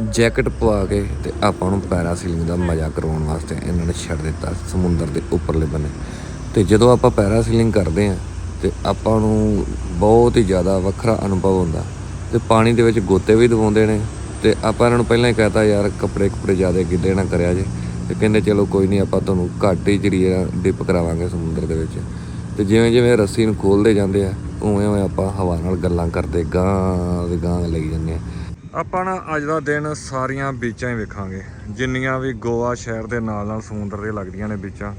Jacket ਪਵਾ ਕੇ ਤੇ ਆਪਾਂ ਨੂੰ ਪੈਰਾਸੀਲਿੰਗ ਦਾ ਮਜ਼ਾ ਕਰਵਾਉਣ ਵਾਸਤੇ ਇਹਨਾਂ ਨੇ ਛੱਡ ਦਿੱਤਾ ਸਮੁੰਦਰ ਦੇ ਉੱਪਰਲੇ ਬੰਨੇ। ਤੇ ਜਦੋਂ ਆਪਾਂ ਪੈਰਾਸੀਲਿੰਗ ਕਰਦੇ ਆ ਤੇ ਆਪਾਂ ਨੂੰ ਬਹੁਤ ਹੀ ਜ਼ਿਆਦਾ ਵੱਖਰਾ ਅਨੁਭਵ ਹੁੰਦਾ। ਤੇ ਪਾਣੀ ਦੇ ਵਿੱਚ ਗੋਤੇ ਵੀ ਦਵਾਉਂਦੇ ਨੇ ਤੇ ਆਪਾਂ ਇਹਨਾਂ ਨੂੰ ਪਹਿਲਾਂ ਹੀ ਕਹਤਾ, ਯਾਰ, ਕੱਪੜੇ ਕੱਪੜੇ ਜ਼ਿਆਦਾ ਗਿੱਲੇ ਨਾ ਕਰਿਆ ਜੇ। ਤੇ ਕਹਿੰਦੇ, ਚਲੋ, ਕੋਈ ਨਹੀਂ, ਆਪਾਂ ਤੁਹਾਨੂੰ ਘੱਟ ਹੀ ਜ਼ਰੀਏ ਆ ਡਿਪ ਕਰਾਵਾਂਗੇ ਸਮੁੰਦਰ ਦੇ ਵਿੱਚ। ਤੇ ਜਿਵੇਂ ਜਿਵੇਂ ਰੱਸੀ ਨੂੰ ਖੋਲਦੇ ਜਾਂਦੇ ਆ ਉਵੇਂ ਉਵੇਂ ਆਪਾਂ ਹਵਾ ਨਾਲ ਗੱਲਾਂ ਕਰਦੇ, ਗਾਂ ਦੇ ਗਾਂ ਲਈ ਜਾਂਦੇ ਆ। ਆਪਾਂ ਨਾ ਅੱਜ ਦਾ ਦਿਨ ਸਾਰੀਆਂ ਬੀਚਾਂ ਹੀ ਵੇਖਾਂਗੇ। ਜਿੰਨੀਆਂ ਵੀ ਗੋਆ ਸ਼ਹਿਰ ਦੇ ਨਾਲ ਨਾਲ ਸਮੁੰਦਰ ਦੇ ਲੱਗਦੀਆਂ ਨੇ ਬੀਚਾਂ,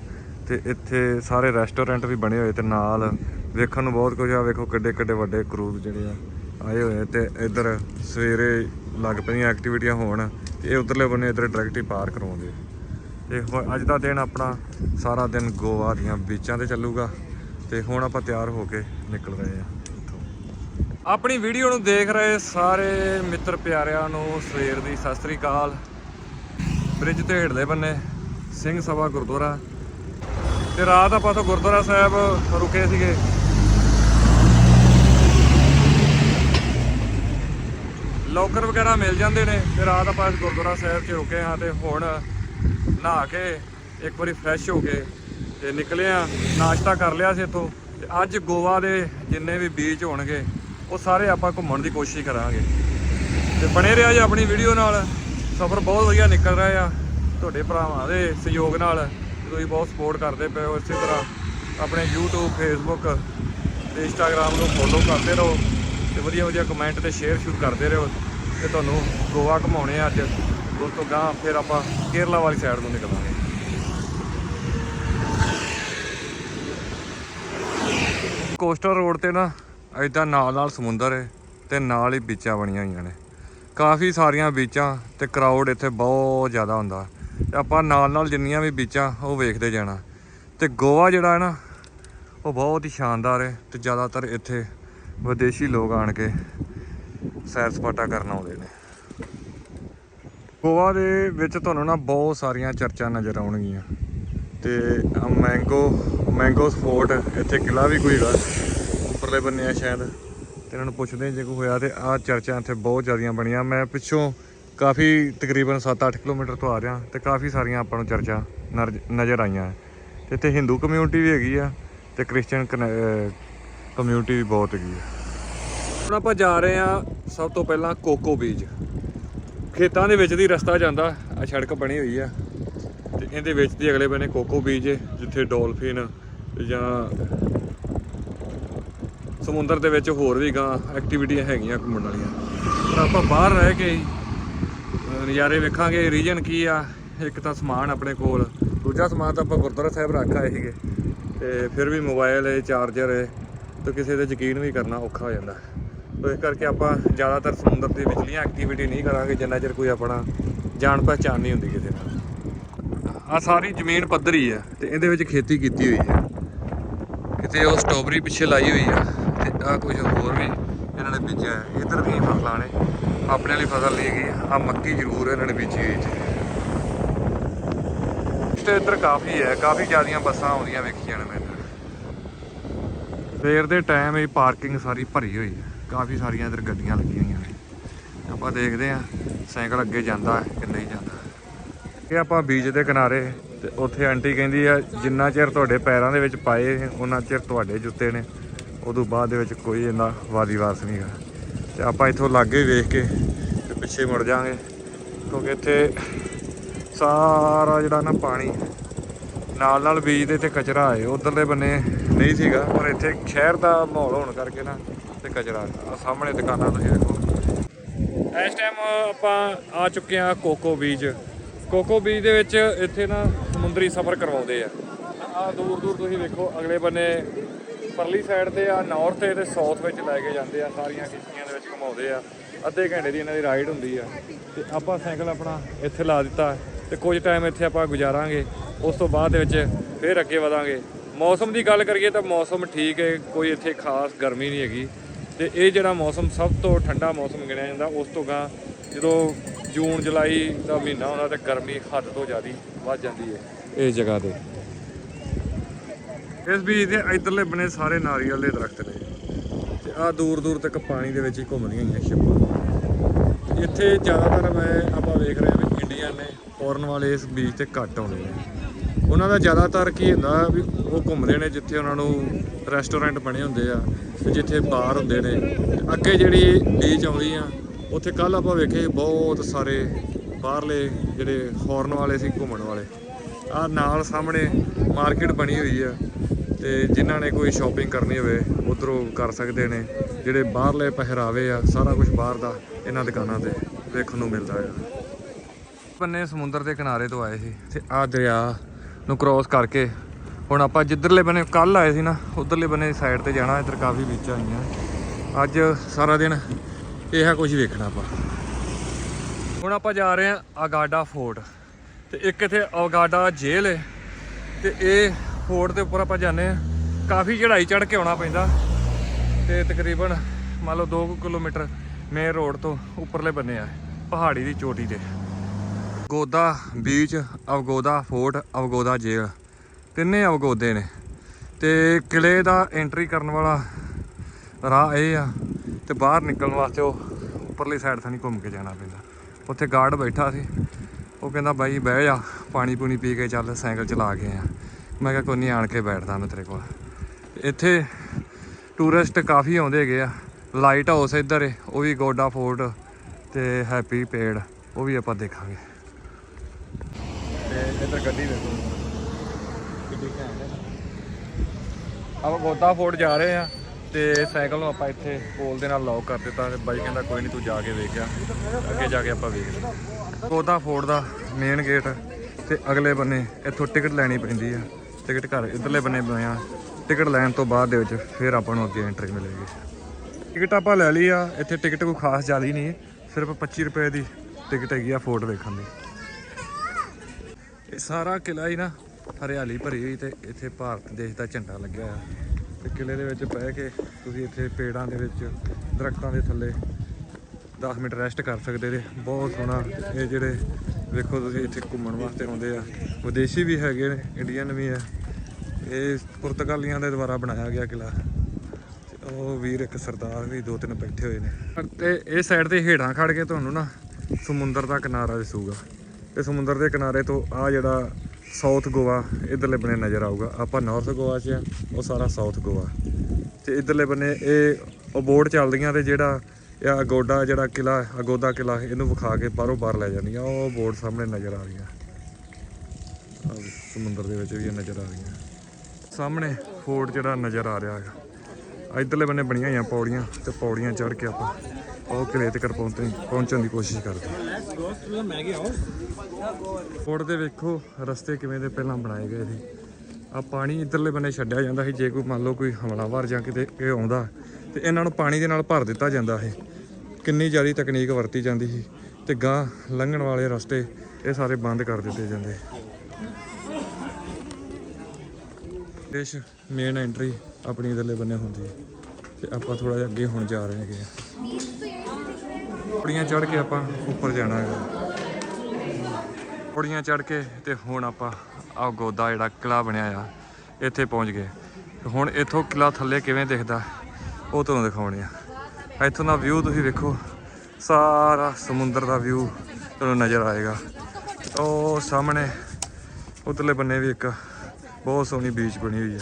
ਤੇ ਇੱਥੇ ਸਾਰੇ ਰੈਸਟੋਰੈਂਟ ਵੀ ਬਣੇ ਹੋਏ ਤੇ ਨਾਲ ਵੇਖਣ ਨੂੰ ਬਹੁਤ ਕੁਝ ਆ। ਵੇਖੋ ਕਿੱਡੇ ਕਿੱਡੇ ਵੱਡੇ ਕਰੂਜ਼ ਜਿਹੜੇ ਆ, ਆਏ ਹੋਏ ਆ ਤੇ ਇੱਧਰ ਸਵੇਰੇ ਲੱਗ ਪਈਆਂ ਐਕਟੀਵਿਟੀਆਂ ਹੋਣ ਤੇ ਇਹ ਉਧਰਲੇ ਬੰਨੇ ਇੱਧਰ ਡਾਇਰੈਕਟ ਹੀ ਪਾਰ ਕਰਵਾਉਂਦੇ। ਤੇ ਹੁਣ ਅੱਜ ਦਾ ਦਿਨ ਆਪਣਾ ਸਾਰਾ ਦਿਨ ਗੋਆ ਦੀਆਂ ਬੀਚਾਂ ਤੇ ਚੱਲੂਗਾ ਤੇ ਹੁਣ ਆਪਾਂ ਤਿਆਰ ਹੋ ਕੇ ਨਿਕਲ ਰਹੇ ਆ। ਆਪਣੀ ਵੀਡੀਓ ਨੂੰ ਦੇਖ ਰਹੇ ਸਾਰੇ ਮਿੱਤਰ ਪਿਆਰਿਆਂ ਨੂੰ ਸਵੇਰ ਦੀ ਸਤਿ ਸ੍ਰੀ ਅਕਾਲ। ਬ੍ਰਿਜ ਤੇ ਹੇਠਲੇ ਬੰਨੇ, ਸਿੰਘ ਸਭਾ ਗੁਰਦੁਆਰਾ। ਤੇ ਰਾਤ ਆਪਾਂ ਤੋਂ ਗੁਰਦੁਆਰਾ ਸਾਹਿਬ ਰੁਕੇ ਸੀਗੇ। ਲੋਕਰ ਵਗੈਰਾ ਮਿਲ ਜਾਂਦੇ ਨੇ, ਤੇ ਰਾਤ ਆਪਾਂ ਇਸ ਗੁਰਦੁਆਰਾ ਸਾਹਿਬ 'ਚ ਰੁਕੇ ਹਾਂ ਤੇ ਹੁਣ ਨਹਾ ਕੇ ਇੱਕ ਵਾਰੀ ਫਰੈਸ਼ ਹੋ ਕੇ ਤੇ ਨਿਕਲੇ ਆ ਨਾਸ਼ਤਾ ਕਰ ਲਿਆ ਸੀ ਇੱਥੋਂ। ਤੇ ਅੱਜ ਗੋਆ ਦੇ ਜਿੰਨੇ ਵੀ ਬੀਚ ਹੋਣਗੇ ਉਹ ਸਾਰੇ ਆਪਾਂ ਘੁੰਮਣ ਦੀ ਕੋਸ਼ਿਸ਼ ਕਰਾਂਗੇ। ਤੇ ਬਣੇ ਰਿਹਾ ਜੀ ਆਪਣੀ ਵੀਡੀਓ ਨਾਲ। ਸਫ਼ਰ ਬਹੁਤ ਵਧੀਆ ਨਿਕਲ ਰਿਹਾ ਆ। ਤੁਹਾਡੇ ਭਰਾਵਾਂ ਦੇ ਸਹਿਯੋਗ ਨਾਲ ਤੁਸੀਂ ਬਹੁਤ ਸਪੋਰਟ ਕਰਦੇ ਪਏ ਹੋ ਇਸੇ ਤਰ੍ਹਾਂ। ਆਪਣੇ YouTube, Facebook ਤੇ Instagram ਨੂੰ ਫੋਲੋ ਕਰਦੇ ਰਹੋ ਤੇ ਵਧੀਆ ਵਧੀਆ ਕਮੈਂਟ ਤੇ ਸ਼ੇਅਰ ਸ਼ੁਰੂ ਕਰਦੇ ਰਹੋ ਤੇ ਤੁਹਾਨੂੰ ਗੋਆ ਘੁਮਾਉਣੇ ਆ ਅੱਜ। ਉਸ ਤੋਂ ਗਾਂ ਫਿਰ ਆਪਾਂ ਕੇਰਲਾ ਵਾਲੀ ਸਾਈਡ ਨੂੰ ਨਿਕਲਾਂਗੇ। ਕੋਸਟਲ ਰੋਡ ਤੇ ਨਾ ਐਦਾਂ ਨਾਲ ਨਾਲ ਸਮੁੰਦਰ ਹੈ ਤੇ ਨਾਲ ਹੀ ਬੀਚਾਂ ਬਣੀਆਂ ਹੋਈਆਂ ਨੇ। ਕਾਫੀ ਸਾਰੀਆਂ ਬੀਚਾਂ ਤੇ ਕਰਾਊਡ ਇੱਥੇ ਬਹੁਤ ਜ਼ਿਆਦਾ ਹੁੰਦਾ। ਤੇ ਆਪਾਂ ਨਾਲ ਨਾਲ ਜਿੰਨੀਆਂ ਵੀ ਬੀਚਾਂ, ਉਹ ਵੇਖਦੇ ਜਾਣਾ। ਤੇ ਗੋਆ ਜਿਹੜਾ ਹੈ ਨਾ, ਉਹ ਬਹੁਤ ਹੀ ਸ਼ਾਨਦਾਰ ਹੈ ਤੇ ਜ਼ਿਆਦਾਤਰ ਇੱਥੇ ਵਿਦੇਸ਼ੀ ਲੋਕ ਆਣ ਕੇ ਸੈਰ ਸਪਾਟਾ ਕਰਨ ਆਉਂਦੇ ਨੇ। ਗੋਆ ਦੇ ਵਿੱਚ ਤੁਹਾਨੂੰ ਨਾ ਬਹੁਤ ਸਾਰੀਆਂ ਚਰਚਾਂ ਨਜ਼ਰ ਆਉਣਗੀਆਂ। ਤੇ ਮੈਂਗੋ ਮੈਂਗੋ ਸਪੋਰਟ ਇੱਥੇ ਕਿਲਾ ਵੀ ਕੋਈ ਹੈਗਾ। ਉੱਪਰਲੇ ਬੰਨੇ ਆ ਸ਼ਾਇਦ, ਤੇ ਇਹਨਾਂ ਨੂੰ ਪੁੱਛਦੇ ਜੇ ਕੋਈ ਹੋਇਆ ਤੇ ਆਹ ਚਰਚਾਂ ਇੱਥੇ ਬਹੁਤ ਜ਼ਿਆਦੀਆਂ ਬਣੀਆਂ। ਮੈਂ ਪਿੱਛੋਂ ਕਾਫੀ ਤਕਰੀਬਨ 7-8 ਕਿਲੋਮੀਟਰ ਤੋਂ ਆ ਰਿਹਾ ਤੇ ਕਾਫੀ ਸਾਰੀਆਂ ਆਪਾਂ ਨੂੰ ਚਰਚਾਂ ਨਰ- ਨਜ਼ਰ ਆਈਆਂ। ਤੇ ਇੱਥੇ ਹਿੰਦੂ ਕਮਿਊਨਿਟੀ ਵੀ ਹੈਗੀ ਆ ਤੇ ਕ੍ਰਿਸਚੀਅਨ ਕਮਿਊਨਿਟੀ ਵੀ ਬਹੁਤ ਹੈਗੀ ਆ। ਹੁਣ ਆਪਾਂ ਜਾ ਰਹੇ ਆ ਸਭ ਤੋਂ ਪਹਿਲਾਂ ਕੋਕੋ ਬੀਚ ਖੇਤਾਂ ਦੇ ਵਿੱਚ ਦੀ ਰਸਤਾ ਜਾਂਦਾ, ਆ ਸੜਕ ਬਣੀ ਹੋਈ ਆ। ਤੇ ਇਹਦੇ ਵਿੱਚ ਦੀ ਅਗਲੇ ਬੰਨੇ ਕੋਕੋ ਬੀਚ ਜਿੱਥੇ ਡੋਲਫਿਨ ਜਾਂ ਸਮੁੰਦਰ ਦੇ ਵਿੱਚ ਹੋਰ ਵੀ ਗਾਂ ਐਕਟੀਵਿਟੀਆਂ ਹੈਗੀਆਂ ਘੁੰਮਣ ਵਾਲੀਆਂ। ਪਰ ਆਪਾਂ ਬਾਹਰ ਰਹਿ ਕੇ ਹੀ, ਨਜ਼ਾਰੇ ਵੇਖਾਂਗੇ ਰੀਜਨ ਕੀ ਆ ਇੱਕ ਤਾਂ ਸਮਾਨ ਆਪਣੇ ਕੋਲ ਦੂਜਾ ਸਮਾਨ ਤਾਂ ਆਪਾਂ ਗੁਰਦੁਆਰਾ ਸਾਹਿਬ ਰੱਖ ਆਏ ਸੀਗੇ। ਤੇ ਫਿਰ ਵੀ ਮੋਬਾਈਲ ਹੈ ਚਾਰਜਰ ਹੈ ਤੇ ਕਿਸੇ ਤੇ ਯਕੀਨ ਵੀ ਕਰਨਾ ਔਖਾ ਹੋ ਜਾਂਦਾ। ਸੋ ਇਸ ਕਰਕੇ ਆਪਾਂ ਜ਼ਿਆਦਾਤਰ ਸਮੁੰਦਰ ਦੇ ਵਿਚਲੀਆਂ ਐਕਟੀਵਿਟੀ ਨਹੀਂ ਕਰਾਂਗੇ ਜਿੰਨਾ ਚਿਰ ਕੋਈ ਆਪਣਾ ਜਾਣ ਪਹਿਚਾਣ ਨਹੀਂ ਹੁੰਦੀ ਕਿਸੇ ਨਾਲ। ਆ ਸਾਰੀ ਜ਼ਮੀਨ ਪੱਧਰੀ ਆ ਤੇ ਇਹਦੇ ਵਿੱਚ ਖੇਤੀ ਕੀਤੀ ਹੋਈ ਆ। ਕਿਤੇ ਉਹ ਸਟ੍ਰਾਬੇਰੀ ਪਿੱਛੇ ਲਾਈ ਹੋਈ ਆ। ਆ ਕੁਝ ਹੋਰ ਵੀ ਇਹਨਾਂ ਨੇ ਬੀਜਿਆ ਹੈ। ਇੱਧਰ ਦੀਆਂ ਫਸਲਾਂ ਨੇ ਆਪਣੇ ਵਾਲੀ ਫਸਲ ਨਹੀਂ ਹੈਗੀ। ਆ ਮੱਕੀ ਜ਼ਰੂਰ ਇਹਨਾਂ ਨੇ ਬੀਜੀ ਹੋਈ ਇੱਥੇ। ਤੇ ਇੱਧਰ ਕਾਫੀ ਹੈ। ਕਾਫੀ ਜ਼ਿਆਦੀਆਂ ਬੱਸਾਂ ਆਉਂਦੀਆਂ ਵੇਖੀਆਂ ਨੇ ਮੈਂ ਸਵੇਰ ਦੇ ਟਾਈਮ ਇਹ ਪਾਰਕਿੰਗ ਸਾਰੀ ਭਰੀ ਹੋਈ ਹੈ। ਕਾਫੀ ਸਾਰੀਆਂ ਇੱਧਰ ਗੱਡੀਆਂ ਲੱਗੀਆਂ ਹੋਈਆਂ ਨੇ। ਆਪਾਂ ਦੇਖਦੇ ਹਾਂ ਸਾਈਕਲ ਅੱਗੇ ਜਾਂਦਾ ਹੈ ਕਿ ਨਹੀਂ ਜਾਂਦਾ ਇਹ ਆਪਾਂ ਬੀਜ ਦੇ ਕਿਨਾਰੇ ਤੇ ਉੱਥੇ ਆਂਟੀ ਕਹਿੰਦੀ ਆ ਜਿੰਨਾ ਚਿਰ ਤੁਹਾਡੇ ਪੈਰਾਂ ਦੇ ਵਿੱਚ ਪਾਏ, ਉਹਨਾਂ ਚਿਰ ਤੁਹਾਡੇ ਜੁੱਤੇ ਨੇ। ਉਦੋਂ ਬਾਅਦ ਦੇ ਵਿੱਚ ਕੋਈ ਇੰਨਾ ਵਾਦੀ ਵਾਸ ਨਹੀਂ ਗਾ। ਤੇ ਆਪਾਂ ਇੱਥੋਂ ਲਾਗੇ ਵੇਖ ਕੇ ਤੇ ਪਿੱਛੇ ਮੁੜ ਜਾਾਂਗੇ ਕਿਉਂਕਿ ਇੱਥੇ ਸਾਰਾ ਜਿਹੜਾ ਨਾ ਪਾਣੀ ਨਾਲ ਨਾਲ ਬੀਜ ਦੇ ਤੇ ਕਚਰਾ ਆਏ ਉਧਰਲੇ ਬੰਨੇ ਨਹੀਂ ਸੀਗਾ, ਪਰ ਇੱਥੇ ਸ਼ਹਿਰ ਦਾ ਮਾਹੌਲ ਹੋਣ ਕਰਕੇ ਨਾ ਤੇ ਕਚਰਾ ਆ ਸਾਹਮਣੇ ਦੁਕਾਨਾਂ ਤੁਸੀਂ ਦੇਖੋ। ਇਸ ਟਾਈਮ ਆਪਾਂ ਆ ਚੁੱਕੇ ਆ ਕੋਕੋ ਬੀਚ ਕੋਕੋ ਬੀਚ ਦੇ ਵਿੱਚ ਇੱਥੇ ਨਾ ਸਮੁੰਦਰੀ ਸਫ਼ਰ ਕਰਵਾਉਂਦੇ ਆ। ਆ ਦੂਰ ਦੂਰ ਤੁਸੀਂ ਵੇਖੋ, ਅਗਲੇ ਬੰਨੇ ਪਰਲੀ ਸਾਈਡ ਤੇ ਆ ਨਾਰਥ ਤੇ ਸਾਊਥ ਵਿੱਚ ਲੈ ਕੇ ਜਾਂਦੇ ਆ, ਸਾਰੀਆਂ ਕਿਸ਼ਤੀਆਂ ਦੇ ਵਿੱਚ ਘੁਮਾਉਂਦੇ ਆ। ਅੱਧੇ ਘੰਟੇ ਦੀ ਇਹਨਾਂ ਦੀ ਰਾਈਡ ਹੁੰਦੀ ਆ। ਤੇ ਆਪਾਂ ਸਾਈਕਲ ਆਪਣਾ ਇੱਥੇ ਲਾ ਦਿੱਤਾ। ਤੇ ਕੁਝ ਟਾਈਮ ਇੱਥੇ ਆਪਾਂ ਗੁਜ਼ਾਰਾਂਗੇ। ਉਸ ਤੋਂ ਬਾਅਦ ਦੇ ਵਿੱਚ ਫਿਰ ਅੱਗੇ ਵਧਾਂਗੇ। ਮੌਸਮ ਦੀ ਗੱਲ ਕਰੀਏ ਤਾਂ ਮੌਸਮ ਠੀਕ ਹੈ, ਕੋਈ ਇੱਥੇ ਖਾਸ ਗਰਮੀ ਨਹੀਂ ਹੈਗੀ। ਤੇ ਇਹ ਜਿਹੜਾ ਮੌਸਮ ਸਭ ਤੋਂ ਠੰਡਾ ਮੌਸਮ ਗਿਣਿਆ ਜਾਂਦਾ, ਉਸ ਤੋਂ ਗਾਂ ਜਦੋਂ ਜੂਨ, ਜੁਲਾਈ ਦਾ ਮਹੀਨਾ ਹੁੰਦਾ ਤੇ ਗਰਮੀ ਹੱਦ ਤੋਂ ਜ਼ਿਆਦਾ ਵੱਧ ਜਾਂਦੀ ਹੈ। ਇਸ ਜਗ੍ਹਾ ਤੇ। ਇਸ ਬੀਚ ਦੇ ਇਧਰਲੇ ਬਨੇ ਸਾਰੇ ਨਾਰੀਅਲ ਦੇ ਦਰਖਤ ਨੇ। ਤੇ ਆ ਦੂਰ ਦੂਰ ਤੱਕ ਪਾਣੀ ਦੇ ਵਿੱਚ ਹੀ ਘੁੰਮਦੀਆਂ ਹੋਈਆਂ ਸ਼ਿਪਾਂ। ਇੱਥੇ ਜ਼ਿਆਦਾਤਰ ਮੈਂ ਆਪਾਂ ਵੇਖ ਰਹੇ ਹਾਂ ਵੀ ਇੰਡੀਅਨ ਨੇ ਫੋਰਨ ਵਾਲੇ ਇਸ ਬੀਚ ਤੇ ਘੱਟ ਆਉਂਦੇ ਨੇ। ਉਹਨਾਂ ਦਾ ਜ਼ਿਆਦਾਤਰ ਕੀ ਹੁੰਦਾ ਵੀ ਉਹ ਘੁੰਮਦੇ ਨੇ ਜਿੱਥੇ ਉਹਨਾਂ ਨੂੰ ਰੈਸਟੋਰੈਂਟ ਬਣੇ ਹੁੰਦੇ ਆ ਤੇ ਜਿੱਥੇ ਬਾਰ ਹੁੰਦੇ ਨੇ। ਅੱਗੇ ਜਿਹੜੀ ਬੀਚ ਆਉਂਦੀ ਆ, ਉੱਥੇ ਕੱਲ ਆਪਾਂ ਵੇਖੇ ਬਹੁਤ ਸਾਰੇ ਬਾਹਰਲੇ ਜਿਹੜੇ ਫੋਰਨ ਵਾਲੇ ਸੀ, ਘੁੰਮਣ ਵਾਲੇ। ਆ ਨਾਲ ਸਾਹਮਣੇ ਮਾਰਕੀਟ ਬਣੀ ਹੋਈ ਆ ਤੇ ਜਿਨ੍ਹਾਂ ਨੇ ਕੋਈ ਸ਼ਾਪਿੰਗ ਕਰਨੀ ਹੋਵੇ, ਉਧਰੋਂ ਕਰ ਸਕਦੇ ਨੇ। ਜਿਹੜੇ ਬਾਹਰਲੇ ਪਹਿਰਾਵੇ ਆ, ਸਾਰਾ ਕੁਝ ਬਾਹਰ ਦਾ ਇਹਨਾਂ ਦੁਕਾਨਾਂ ਤੇ ਵੇਖਣ ਨੂੰ ਮਿਲਦਾ ਹੈ ਬੰਨੇ ਸਮੁੰਦਰ ਦੇ ਕਿਨਾਰੇ ਤੋਂ ਆਏ ਸੀ ਤੇ ਆ ਦਰਿਆ ਨੂੰ ਕ੍ਰੋਸ ਕਰਕੇ ਹੁਣ ਆਪਾਂ ਜਿੱਧਰਲੇ ਬੰਨੇ ਕੱਲ ਆਏ ਸੀ ਨਾ, ਉਧਰਲੇ ਬੰਨੇ ਸਾਈਡ ਤੇ ਜਾਣਾ, ਇੱਧਰ ਕਾਫੀ ਬੀਚਾਂ ਆਈਆਂ। ਅੱਜ ਸਾਰਾ ਦਿਨ ਇਹ ਹੈ ਕੁਝ ਵੇਖਣਾ ਆਪਾਂ। ਹੁਣ ਆਪਾਂ ਜਾ ਰਹੇ ਹਾਂ ਆਗਾਡਾ ਫੋਰਟ। ਤੇ ਇੱਕ ਇੱਥੇ ਆਗਾਡਾ ਜੇਲ੍ਹ ਹੈ ਤੇ ਇਹ ਫੋਰਟ ਦੇ ਉੱਪਰ ਆਪਾਂ ਜਾਂਦੇ ਆ ਕਾਫੀ ਚੜ੍ਹਾਈ ਚੜ੍ਹ ਕੇ ਆਉਣਾ ਪੈਂਦਾ ਤੇ ਤਕਰੀਬਨ ਮੰਨ ਲਓ 2 ਕਿਲੋਮੀਟਰ ਮੇਨ ਰੋਡ ਤੋਂ ਉੱਪਰਲੇ ਬੰਨੇ ਆ ਪਹਾੜੀ ਦੀ ਚੋਟੀ ਤੇ। ਗੋਦਾ ਬੀਚ ਅਵਗੋਦਾ ਫੋਰਟ, ਅਵਗੋਦਾ ਜੇਲ੍ਹ, ਤਿੰਨੇ ਅਵਗੋਦੇ ਨੇ। ਤੇ ਕਿਲੇ ਦਾ ਐਂਟਰੀ ਕਰਨ ਵਾਲਾ ਰਾਹ ਇਹ ਆ ਤੇ ਬਾਹਰ ਨਿਕਲਣ ਵਾਸਤੇ ਉਹ ਉੱਪਰਲੀ ਸਾਈਡ ਤੋਂ ਨਹੀਂ ਘੁੰਮ ਕੇ ਜਾਣਾ ਪੈਂਦਾ। ਉੱਥੇ ਗਾਰਡ ਬੈਠਾ ਸੀ। ਉਹ ਕਹਿੰਦਾ ਬਾਈ ਬਹਿ ਜਾ, ਪਾਣੀ ਪੂਣੀ ਪੀ ਕੇ ਚੱਲ, ਸਾਈਕਲ ਚਲਾ ਕੇ ਆ ਮੈਂ ਕਿਹਾ ਕੋਈ ਨਹੀਂ ਆਣ ਕੇ ਬੈਠਦਾ ਮੈਂ ਤੇਰੇ ਕੋਲ। ਇੱਥੇ ਟੂਰਿਸਟ ਕਾਫੀ ਆਉਂਦੇ ਹੈਗੇ ਆ। ਲਾਈਟ ਹਾਊਸ ਇੱਧਰ ਹੈ ਉਹ ਵੀ ਗੋਡਾ ਫੋਰਟ ਤੇ ਹੈਪੀ ਪੇੜ, ਉਹ ਵੀ ਆਪਾਂ ਦੇਖਾਂਗੇ। ਤੇ ਇੱਧਰ ਗੱਡੀ ਦੇਖੋ। ਕਿੱਡੀ ਘੈਂਟ ਹੈ ਆਪਾਂ ਗੋਡਾ ਫੋਰਟ ਜਾ ਰਹੇ ਆ ਤੇ ਸਾਈਕਲ ਨੂੰ ਆਪਾਂ ਇੱਥੇ ਪੋਲ ਦੇ ਨਾਲ ਲੌਕ ਕਰ ਦਿੱਤਾ ਤੇ ਬਾਈ ਕਹਿੰਦਾ ਕੋਈ ਨਹੀਂ ਤੂੰ ਜਾ ਕੇ ਵੇਖਿਆ ਅੱਗੇ ਜਾ ਕੇ ਆਪਾਂ ਵੇਖਦੇ ਗੋਦਾ ਫੋਰਟ ਦਾ ਮੇਨ ਗੇਟ ਤੇ ਅਗਲੇ ਬੰਨੇ ਇੱਥੋਂ ਟਿਕਟ ਲੈਣੀ ਪੈਂਦੀ ਆ। ਟਿਕਟ ਘਰ ਇਧਰਲੇ ਬੰਨੇ ਬਣਿਆ ਟਿਕਟ ਲੈਣ ਤੋਂ ਬਾਅਦ ਦੇ ਵਿੱਚ ਫਿਰ ਆਪਾਂ ਨੂੰ ਅੱਗੇ ਐਂਟਰੀ ਮਿਲੇਗੀ। ਟਿਕਟ ਆਪਾਂ ਲੈ ਲਈ ਆ, ਇੱਥੇ ਟਿਕਟ ਕੋਈ ਖਾਸ ਜ਼ਿਆਦਾ ਨਹੀਂ, ਸਿਰਫ 25 ਰੁਪਏ ਦੀ ਟਿਕਟ ਹੈਗੀ ਆ ਫੋਰਟ ਵੇਖਣ ਦੀ। ਇਹ ਸਾਰਾ ਕਿਲਾ ਹੀ ਨਾ ਹਰਿਆਲੀ ਭਰੀ ਹੋਈ ਤੇ ਇੱਥੇ ਭਾਰਤ ਦੇਸ਼ ਦਾ ਝੰਡਾ ਲੱਗਿਆ ਹੋਇਆ ਤੇ ਕਿਲੇ ਦੇ ਵਿੱਚ ਬਹਿ ਕੇ ਤੁਸੀਂ ਇੱਥੇ ਪੇੜਾਂ ਦੇ ਵਿੱਚ ਦਰਖਤਾਂ ਦੇ ਥੱਲੇ 10 ਮਿੰਟ ਰੈਸਟ ਕਰ ਸਕਦੇ ਜੇ ਬਹੁਤ ਸੋਹਣਾ ਇਹ ਜਿਹੜੇ ਵੇਖੋ ਤੁਸੀਂ ਇੱਥੇ ਘੁੰਮਣ ਵਾਸਤੇ ਆਉਂਦੇ ਆ। ਵਿਦੇਸ਼ੀ ਵੀ ਹੈਗੇ ਨੇ ਇੰਡੀਅਨ ਵੀ ਆ। ਇਹ ਪੁਰਤਗਾਲੀਆਂ ਦੇ ਦੁਆਰਾ ਬਣਾਇਆ ਗਿਆ ਕਿਲਾ ਤੇ ਉਹ ਵੀਰ ਇੱਕ ਸਰਦਾਰ ਵੀ ਦੋ ਤਿੰਨ ਬੈਠੇ ਹੋਏ ਨੇ। ਤੇ ਇਹ ਸਾਈਡ ਤੇ ਹੇਠਾਂ ਖੜ ਕੇ ਤੁਹਾਨੂੰ ਨਾ ਸਮੁੰਦਰ ਦਾ ਕਿਨਾਰਾ ਦਿਸੂਗਾ। ਤੇ ਸਮੁੰਦਰ ਦੇ ਕਿਨਾਰੇ ਤੋਂ ਆ ਜਿਹੜਾ ਸਾਊਥ ਗੋਆ ਇਧਰਲੇ ਬੰਨੇ ਨਜ਼ਰ ਆਊਗਾ। ਆਪਾਂ ਨਾਰਥ ਗੋਆ 'ਚ ਆ, ਉਹ ਸਾਰਾ ਸਾਊਥ ਗੋਆ ਤੇ ਇਧਰਲੇ ਬੰਨੇ ਇਹ ਉਹ ਬੋਰਡ ਚੱਲਦੀਆਂ ਤੇ ਜਿਹੜਾ ਇਹ ਅਗੋਡਾ ਜਿਹੜਾ ਕਿਲਾ, ਅਗੋਦਾ ਕਿਲਾ, ਇਹਨੂੰ ਵਿਖਾ ਕੇ ਬਾਹਰੋਂ ਬਾਹਰ ਲੈ ਜਾਂਦੀਆਂ। ਉਹ ਬੋਰਡ ਸਾਹਮਣੇ ਨਜ਼ਰ ਆ ਰਹੀਆਂ। ਸਮੁੰਦਰ ਦੇ ਵਿੱਚ ਵੀ ਇਹ ਨਜ਼ਰ ਆ ਰਹੀਆਂ। ਸਾਹਮਣੇ ਫੋਰਟ ਜਿਹੜਾ ਨਜ਼ਰ ਆ ਰਿਹਾ ਹੈ ਇਧਰਲੇ ਬੰਨੇ ਬਣੀਆਂ ਹੋਈਆਂ ਪੌੜੀਆਂ ਤੇ ਪੌੜੀਆਂ ਚੜ੍ਹ ਕੇ ਆਪਾਂ ਉਹ ਕਿਲੇ ਤੱਕ ਪਹੁੰਚਣ ਪਹੁੰਚਣ ਦੀ ਕੋਸ਼ਿਸ਼ ਕਰਦੇ ਫੋਰਟ ਦੇ ਵੇਖੋ, ਰਸਤੇ ਕਿਵੇਂ ਦੇ ਪਹਿਲਾਂ ਬਣਾਏ ਗਏ ਸੀ। ਆ ਪਾਣੀ ਇਧਰਲੇ ਬੰਨੇ ਛੱਡਿਆ ਜਾਂਦਾ ਸੀ। ਜੇ ਕੋਈ ਮੰਨ ਲਓ ਕੋਈ ਹਮਲਾਵਰ ਜਾਂ ਕਿਤੇ ਇਹ ਆਉਂਦਾ ਤੇ ਇਹਨਾਂ ਨੂੰ ਪਾਣੀ ਦੇ ਨਾਲ ਭਰ ਦਿੱਤਾ ਜਾਂਦਾ ਸੀ। ਕਿੰਨੀ ਜ਼ਿਆਦਾ ਤਕਨੀਕ ਵਰਤੀ ਜਾਂਦੀ ਸੀ ਤੇ ਗਾਂ ਲੰਘਣ ਵਾਲੇ ਰਸਤੇ ਇਹ ਸਾਰੇ ਬੰਦ ਕਰ ਦਿੱਤੇ ਜਾਂਦੇ। ਦੇਸ਼ ਮੇਨ ਐਂਟਰੀ ਆਪਣੀ ਇਧਰਲੇ ਬੰਨੇ ਹੁੰਦੀ ਹੈ ਤੇ ਆਪਾਂ ਥੋੜਾ ਜਿਹਾ ਅੱਗੇ ਹੁਣ ਜਾ ਰਹੇ ਹੈਗੇ ਆ ਪੌੜੀਆਂ ਚੜ੍ਹ ਕੇ ਆਪਾਂ ਉੱਪਰ ਜਾਣਾ ਹੈਗਾ। ਪੌੜੀਆਂ ਚੜ੍ਹ ਕੇ ਤੇ ਹੁਣ ਆਪਾਂ ਆ ਗੋਦਾ ਜਿਹੜਾ ਕਿਲਾ ਬਣਿਆ ਆ, ਇੱਥੇ ਪਹੁੰਚ ਗਏ। ਹੁਣ ਇੱਥੋਂ ਕਿਲਾ ਥੱਲੇ ਕਿਵੇਂ ਦਿਖਦਾ? ਉਹ ਤੁਹਾਨੂੰ ਦਿਖਾਉਣੇ ਆ। ਇੱਥੋਂ ਦਾ ਵਿਊ ਤੁਸੀਂ ਵੇਖੋ। ਸਾਰਾ ਸਮੁੰਦਰ ਦਾ ਵਿਊ ਤੁਹਾਨੂੰ ਨਜ਼ਰ ਆਏਗਾ। ਉਹ ਸਾਹਮਣੇ ਉਤਲੇ ਬੰਨੇ ਵੀ ਇੱਕ ਬਹੁਤ ਸੋਹਣੀ ਬੀਚ ਬਣੀ ਹੋਈ ਹੈ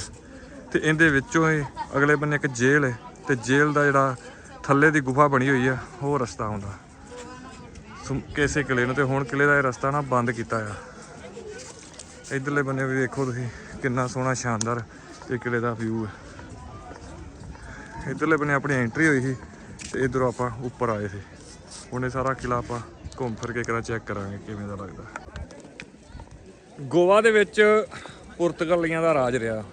ਤੇ ਇਹਦੇ ਵਿੱਚੋਂ ਹੀ ਅਗਲੇ ਬੰਨੇ ਇੱਕ ਜੇਲ੍ਹ ਹੈ ਤੇ ਜੇਲ੍ਹ ਦਾ ਜਿਹੜਾ ਥੱਲੇ ਦੀ ਗੁਫਾ ਬਣੀ ਹੋਈ ਆ, ਉਹ ਰਸਤਾ ਆਉਂਦਾ ਸੁਮ- ਕਿਸੇ ਕਿਲੇ ਨੂੰ ਤੇ ਹੁਣ ਕਿਲੇ ਦਾ ਇਹ ਰਸਤਾ ਨਾ ਬੰਦ ਕੀਤਾ ਆ। ਇਧਰਲੇ ਬੰਨੇ ਵੀ ਵੇਖੋ ਤੁਸੀਂ, ਕਿੰਨਾ ਸੋਹਣਾ, ਸ਼ਾਨਦਾਰ ਇਹ ਕਿਲੇ ਦਾ ਵਿਊ ਹੈ ਇਧਰਲੇ ਬੰਨੇ ਆਪਣੀ ਐਂਟਰੀ ਹੋਈ ਸੀ ਤੇ ਇਧਰੋਂ ਆਪਾਂ ਉੱਪਰ ਆਏ ਸੀ। ਉਹਨੇ ਸਾਰਾ ਕਿਲਾ ਆਪਾਂ ਘੁੰਮ ਫਿਰ ਕੇ ਕਰਾਂ ਚੈੱਕ ਕਰਾਂਗੇ ਕਿਵੇਂ ਦਾ ਲੱਗਦਾ। ਗੋਆ ਦੇ ਵਿੱਚ ਪੁਰਤਗਾਲੀਆਂ ਦਾ ਰਾਜ ਰਿਹਾ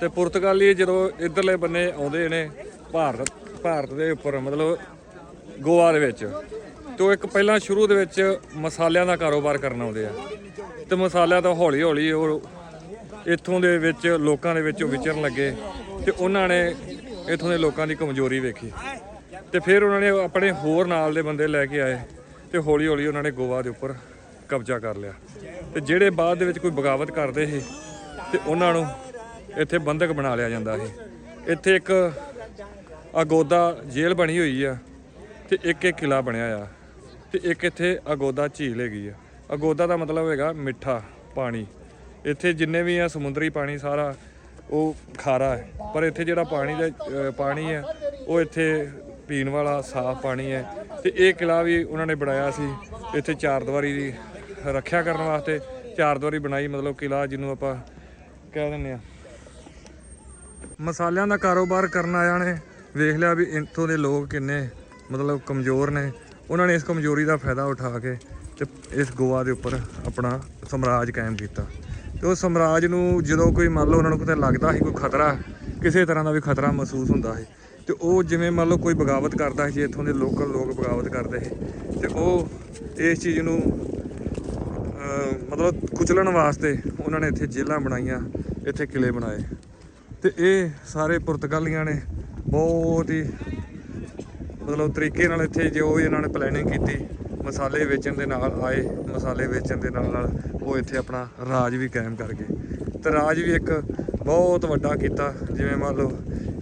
ਤੇ ਪੁਰਤਗਾਲੀ ਜਦੋਂ ਇਧਰਲੇ ਬੰਨੇ ਆਉਂਦੇ ਨੇ ਭਾਰਤ ਭਾਰਤ ਦੇ ਉੱਪਰ, ਮਤਲਬ ਗੋਆ ਦੇ ਵਿੱਚ, ਤੇ ਉਹ ਇੱਕ ਪਹਿਲਾਂ ਸ਼ੁਰੂ ਦੇ ਵਿੱਚ ਮਸਾਲਿਆਂ ਦਾ ਕਾਰੋਬਾਰ ਕਰਨ ਆਉਂਦੇ ਆ। ਤੇ ਮਸਾਲਿਆਂ ਤੋਂ ਹੌਲੀ ਹੌਲੀ ਉਹ ਇੱਥੋਂ ਦੇ ਵਿੱਚ, ਲੋਕਾਂ ਦੇ ਵਿੱਚ ਉਹ ਵਿਚਰਨ ਲੱਗੇ ਤੇ ਉਹਨਾਂ ਨੇ ਇੱਥੋਂ ਦੇ ਲੋਕਾਂ ਦੀ ਕਮਜ਼ੋਰੀ ਵੇਖੀ। ਤੇ ਫਿਰ ਉਹਨਾਂ ਨੇ ਆਪਣੇ ਹੋਰ ਨਾਲ ਦੇ ਬੰਦੇ ਲੈ ਕੇ ਆਏ ਤੇ ਹੌਲੀ ਹੌਲੀ ਉਹਨਾਂ ਨੇ ਗੋਆ ਦੇ ਉੱਪਰ ਕਬਜ਼ਾ ਕਰ ਲਿਆ। ਤੇ ਜਿਹੜੇ ਬਾਅਦ ਦੇ ਵਿੱਚ ਕੋਈ ਬਗਾਵਤ ਕਰਦੇ ਸੀ ਤੇ ਉਹਨਾਂ ਨੂੰ ਇੱਥੇ ਬੰਦਕ ਬਣਾ ਲਿਆ ਜਾਂਦਾ ਸੀ। ਇੱਥੇ ਇੱਕ ਅਗੋਦਾ ਜੇਲ੍ਹ ਬਣੀ ਹੋਈ ਆ ਤੇ ਇੱਕ ਇੱਕ ਕਿਲਾ ਬਣਿਆ ਆ ਤੇ ਇੱਕ ਇੱਥੇ ਅਗੋਦਾ ਝੀਲ ਹੈਗੀ ਆ। ਅਗੋਦਾ ਦਾ ਮਤਲਬ ਹੈਗਾ ਮਿੱਠਾ ਪਾਣੀ। ਇੱਥੇ ਜਿੰਨੇ ਵੀ ਆ ਸਮੁੰਦਰੀ ਪਾਣੀ ਸਾਰਾ ਉਹ ਖਾਰਾ ਹੈ। ਪਰ ਇੱਥੇ ਜਿਹੜਾ ਪਾਣੀ ਦਾ ਪਾਣੀ ਹੈ, ਉਹ ਇੱਥੇ ਪੀਣ ਵਾਲਾ ਸਾਫ਼ ਪਾਣੀ ਹੈ। ਤੇ ਇਹ ਕਿਲਾ ਵੀ ਉਹਨਾਂ ਨੇ ਬਣਾਇਆ ਸੀ। ਇੱਥੇ ਚਾਰ ਦੀਵਾਰੀ ਦੀ ਰੱਖਿਆ ਕਰਨ ਵਾਸਤੇ ਚਾਰ ਦੀਵਾਰੀ ਬਣਾਈ, ਮਤਲਬ ਕਿਲਾ ਜਿਹਨੂੰ ਆਪਾਂ ਕਹਿ ਦਿੰਦੇ ਆ ਮਸਾਲਿਆਂ ਦਾ ਕਾਰੋਬਾਰ ਕਰਨ ਆਇਆ ਨੇ, ਵੇਖ ਲਿਆ ਵੀ ਇੱਥੋਂ ਦੇ ਲੋਕ ਕਿੰਨੇ, ਮਤਲਬ ਕਮਜ਼ੋਰ ਨੇ। ਉਹਨਾਂ ਨੇ ਇਸ ਕਮਜ਼ੋਰੀ ਦਾ ਫਾਇਦਾ ਉਠਾ ਕੇ ਤੇ ਇਸ ਗੋਆ ਦੇ ਉੱਪਰ ਆਪਣਾ ਸਮਰਾਜ ਕਾਇਮ ਕੀਤਾ। ਤੇ ਉਹ ਸਮਰਾਜ ਨੂੰ ਜਦੋਂ ਕੋਈ ਮੰਨ ਲਓ ਉਹਨਾਂ ਨੂੰ ਕਿਤੇ ਲੱਗਦਾ ਸੀ ਕੋਈ ਖਤਰਾ, ਕਿਸੇ ਤਰ੍ਹਾਂ ਦਾ ਵੀ ਖਤਰਾ ਮਹਿਸੂਸ ਹੁੰਦਾ ਸੀ, ਤੇ ਉਹ ਜਿਵੇਂ ਮੰਨ ਲਓ ਕੋਈ ਬਗਾਵਤ ਕਰਦਾ ਸੀ, ਜੇ ਇੱਥੋਂ ਦੇ ਲੋਕਲ ਲੋਕ ਬਗਾਵਤ ਕਰਦੇ ਸੀ, ਤੇ ਉਹ ਇਸ ਚੀਜ਼ ਨੂੰ ਮਤਲਬ ਕੁਚਲਣ ਵਾਸਤੇ ਉਹਨਾਂ ਨੇ ਇੱਥੇ ਜੇਲ੍ਹਾਂ ਬਣਾਈਆਂ, ਇੱਥੇ ਕਿਲੇ ਬਣਾਏ। ਤੇ ਇਹ ਸਾਰੇ ਪੁਰਤਗਾਲੀਆਂ ਨੇ ਬਹੁਤ ਹੀ ਮਤਲਬ ਤਰੀਕੇ ਨਾਲ ਇੱਥੇ ਜੋ ਵੀ ਇਹਨਾਂ ਨੇ ਪਲੈਨਿੰਗ ਕੀਤੀ ਮਸਾਲੇ ਵੇਚਣ ਦੇ ਨਾਲ ਆਏ ਮਸਾਲੇ ਵੇਚਣ ਦੇ ਨਾਲ ਨਾਲ ਉਹ ਇੱਥੇ ਆਪਣਾ ਰਾਜ ਵੀ ਕਾਇਮ ਕਰ ਗਏ। ਤੇ ਰਾਜ ਵੀ ਇੱਕ ਬਹੁਤ ਵੱਡਾ ਕੀਤਾ ਜਿਵੇਂ ਮੰਨ ਲਓ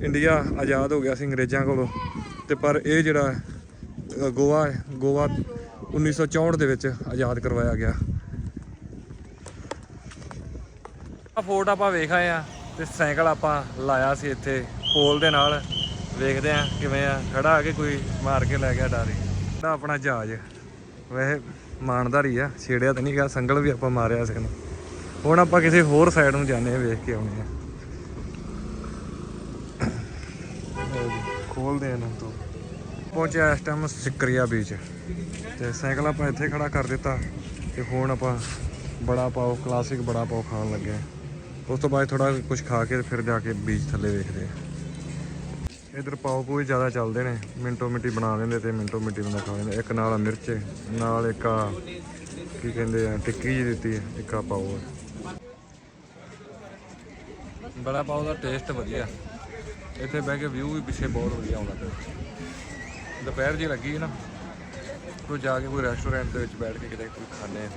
ਇੰਡੀਆ ਆਜ਼ਾਦ ਹੋ ਗਿਆ ਸੀ ਅੰਗਰੇਜ਼ਾਂ ਕੋਲੋਂ ਤੇ ਪਰ ਇਹ ਜਿਹੜਾ ਅ, ਗੋਆ ਹੈ ਗੋਆ 1964 ਦੇ ਵਿੱਚ ਆਜ਼ਾਦ ਕਰਵਾਇਆ ਗਿਆ। ਆ ਫੋਰਟ ਆਪਾਂ ਵੇਖ ਆਏ ਆ ਤੇ ਸਾਈਕਲ ਆਪਾਂ ਲਾਇਆ ਸੀ ਇੱਥੇ ਪੋਲ ਦੇ ਨਾਲ। ਵੇਖਦੇ ਆ ਕਿਵੇਂ ਆ ਖੜਾ ਆ ਕੇ ਕੋਈ ਮਾਰ ਕੇ ਲੈ ਗਿਆ ਡਾਰੀ। ਦਾ ਆਪਣਾ ਜਹਾਜ਼। ਵੈਸੇ ਮਾਨਦਾਰੀ ਆ ਛੇੜਿਆ ਤਾਂ ਨਹੀਂ ਗਿਆ ਸੰਗਲ ਵੀ ਆਪਾਂ ਮਾਰਿਆ ਸੀ ਇਹਨੂੰ। ਹੁਣ ਆਪਾਂ ਕਿਸੇ ਹੋਰ ਸਾਈਡ ਨੂੰ ਜਾਂਦੇ ਆ ਵੇਖ ਕੇ ਆਉਣੇ ਆ ਖੋਲਦੇ ਆ ਇਹਨੂੰ ਤੋਂ। ਪਹੁੰਚਿਆ ਇਸ ਟਾਈਮ ਸਿਕਰੀਆ ਬੀਚ ਤੇ ਸਾਈਕਲ ਆਪਾਂ ਇੱਥੇ ਖੜਾ ਕਰ ਦਿੱਤਾ ਤੇ ਹੁਣ ਆਪਾਂ ਬੜਾ ਪਾਓ ਕਲਾਸਿਕ ਬੜਾ ਪਾਓ ਖਾਣ ਲੱਗੇ। ਉਸ ਤੋਂ ਬਾਅਦ ਥੋੜਾ ਕੁਝ ਖਾ ਕੇ ਫਿਰ ਜਾ ਕੇ ਬੀਚ ਥੱਲੇ ਵੇਖਦੇ ਆ ਇਧਰ ਪਾਓ ਪੂਈ ਜ਼ਿਆਦਾ ਚੱਲਦੇ ਨੇ। ਮਿੰਟੋ ਮਿੰਟੀ ਬਣਾ ਲੈਂਦੇ ਤੇ ਮਿੰਟੋ ਮਿੰਟੀ ਬੰਦਾ ਖਾ ਲੈਂਦਾ। ਇੱਕ ਨਾਲ ਮਿਰਚ, ਨਾਲ ਇੱਕ ਆ ਕੀ ਕਹਿੰਦੇ ਆ, ਟਿੱਕੀ ਜੀ ਦਿੱਤੀ ਹੈ ਇੱਕ ਆ ਪਾਓ ਬੜਾ ਪਾਓ ਦਾ ਟੇਸਟ ਵਧੀਆ। ਇੱਥੇ ਬਹਿ ਕੇ ਵਿਊ ਵੀ ਪਿੱਛੇ ਬਹੁਤ ਵਧੀਆ ਆਉਂਦਾ ਦੁਪਹਿਰ ਜੀ ਲੱਗੀ ਨਾ। ਕੋਈ ਜਾ ਕੇ ਕੋਈ ਰੈਸਟੋਰੈਂਟ ਦੇ ਵਿੱਚ ਬੈਠ ਕੇ ਕਿਤੇ ਕੋਈ ਖਾਣੇ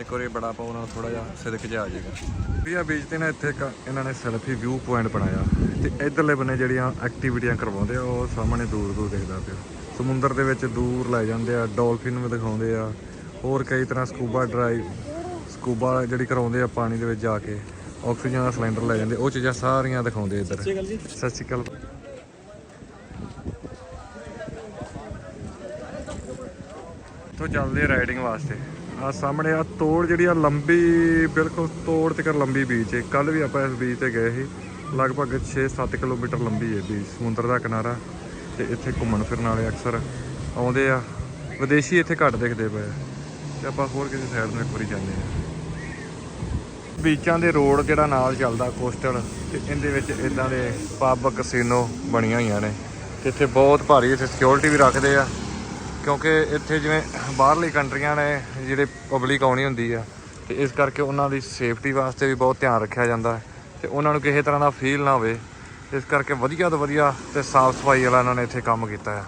ਇੱਕ ਵਾਰੀ ਬੜਾ ਪਾਉ ਨਾਲ ਥੋੜਾ ਜਿਹਾ ਸਿਦਕ ਜਿਹਾ ਆ ਜਾਏਗਾ। ਵੀ ਆ ਬੀਚ ਤੇ ਨਾ ਇੱਥੇ ਇੱਕ ਇਹਨਾਂ ਨੇ ਸੈਲਫੀ ਵਿਊ ਪੁਆਇੰਟ ਬਣਾਇਆ। ਤੇ ਇਧਰਲੇ ਬੰਨੇ ਜਿਹੜੀਆਂ ਐਕਟੀਵਿਟੀਆਂ ਕਰਵਾਉਂਦੇ ਆ ਉਹ ਸਾਹਮਣੇ ਦੂਰ ਦੂਰ ਦਿਖਦਾ ਪਿਆ। ਸਮੁੰਦਰ ਦੇ ਵਿੱਚ ਦੂਰ ਲੈ ਜਾਂਦੇ ਆ ਡੋਲਫਿਨ ਵੀ ਦਿਖਾਉਂਦੇ ਆ। ਹੋਰ ਕਈ ਤਰ੍ਹਾਂ ਸਕੂਬਾ ਡਰਾਈਵ ਸਕੂਬਾ ਜਿਹੜੀ ਕਰਾਉਂਦੇ ਆ ਪਾਣੀ ਦੇ ਵਿੱਚ ਜਾ ਕੇ ਆਕਸੀਜਨ ਦਾ ਸਿਲੰਡਰ ਲੈ ਜਾਂਦੇ ਉਹ ਚੀਜ਼ਾਂ ਸਾਰੀਆਂ ਦਿਖਾਉਂਦੇ ਇੱਧਰ। ਸਤਿ ਸ਼੍ਰੀ ਅਕਾਲ। ਇੱਥੋਂ ਚੱਲਦੇ ਰਾਈਡਿੰਗ ਵਾਸਤੇ? ਆ ਸਾਹਮਣੇ ਆ ਤੋੜ ਜਿਹੜੀ ਆ ਲੰਬੀ, ਬਿਲਕੁਲ ਤੋੜ ਤੱਕ ਲੰਬੀ ਬੀਚ ਹੈ। ਕੱਲ ਵੀ ਆਪਾਂ ਇਸ ਬੀਚ ਤੇ ਗਏ ਸੀ। ਲਗਭਗ 6-7 ਕਿਲੋਮੀਟਰ ਲੰਬੀ ਹੈ ਬੀਚ ਸਮੁੰਦਰ ਦਾ ਕਿਨਾਰਾ ਤੇ ਇੱਥੇ ਘੁੰਮਣ ਫਿਰਨ ਵਾਲੇ ਅਕਸਰ ਆਉਂਦੇ ਆ। ਵਿਦੇਸ਼ੀ ਇੱਥੇ ਘੱਟ ਦਿਖਦੇ ਪਏ ਆ। ਤੇ ਆਪਾਂ ਹੋਰ ਕਿਸੇ ਸਾਈਡ ਨੂੰ ਇੱਕ ਵਾਰੀ ਜਾਂਦੇ ਆ। ਬੀਚਾਂ ਦੇ ਰੋਡ ਜਿਹੜਾ ਨਾਲ ਚੱਲਦਾ ਕੋਸਟਲ ਤੇ ਇਹਦੇ ਵਿੱਚ ਇਦਾਂ ਦੇ ਪੱਬ ਕਸੀਨੋ ਬਣੀਆਂ ਹੋਈਆਂ ਨੇ। ਤੇ ਇੱਥੇ ਬਹੁਤ ਭਾਰੀ ਇੱਥੇ ਸਿਕਿਉਰਿਟੀ ਵੀ ਰੱਖਦੇ ਆ। ਕਿਉਂਕਿ ਇੱਥੇ ਜਿਵੇਂ ਬਾਹਰਲੀ ਕੰਟਰੀਆਂ ਨੇ ਜਿਹੜੇ ਪਬਲਿਕ ਆਉਣੀ ਹੁੰਦੀ ਆ, ਤੇ ਇਸ ਕਰਕੇ ਉਹਨਾਂ ਦੀ ਸੇਫਟੀ ਵਾਸਤੇ ਵੀ ਬਹੁਤ ਧਿਆਨ ਰੱਖਿਆ ਜਾਂਦਾ ਹੈ, ਤੇ ਉਹਨਾਂ ਨੂੰ ਕਿਸੇ ਤਰ੍ਹਾਂ ਦਾ ਫੀਲ ਨਾ ਹੋਵੇ। ਇਸ ਕਰਕੇ ਵਧੀਆ ਤੋਂ ਵਧੀਆ ਤੇ ਸਾਫ਼ ਸਫ਼ਾਈ ਵਾਲਾ ਇਹਨਾਂ ਨੇ ਇੱਥੇ ਕੰਮ ਕੀਤਾ ਆ।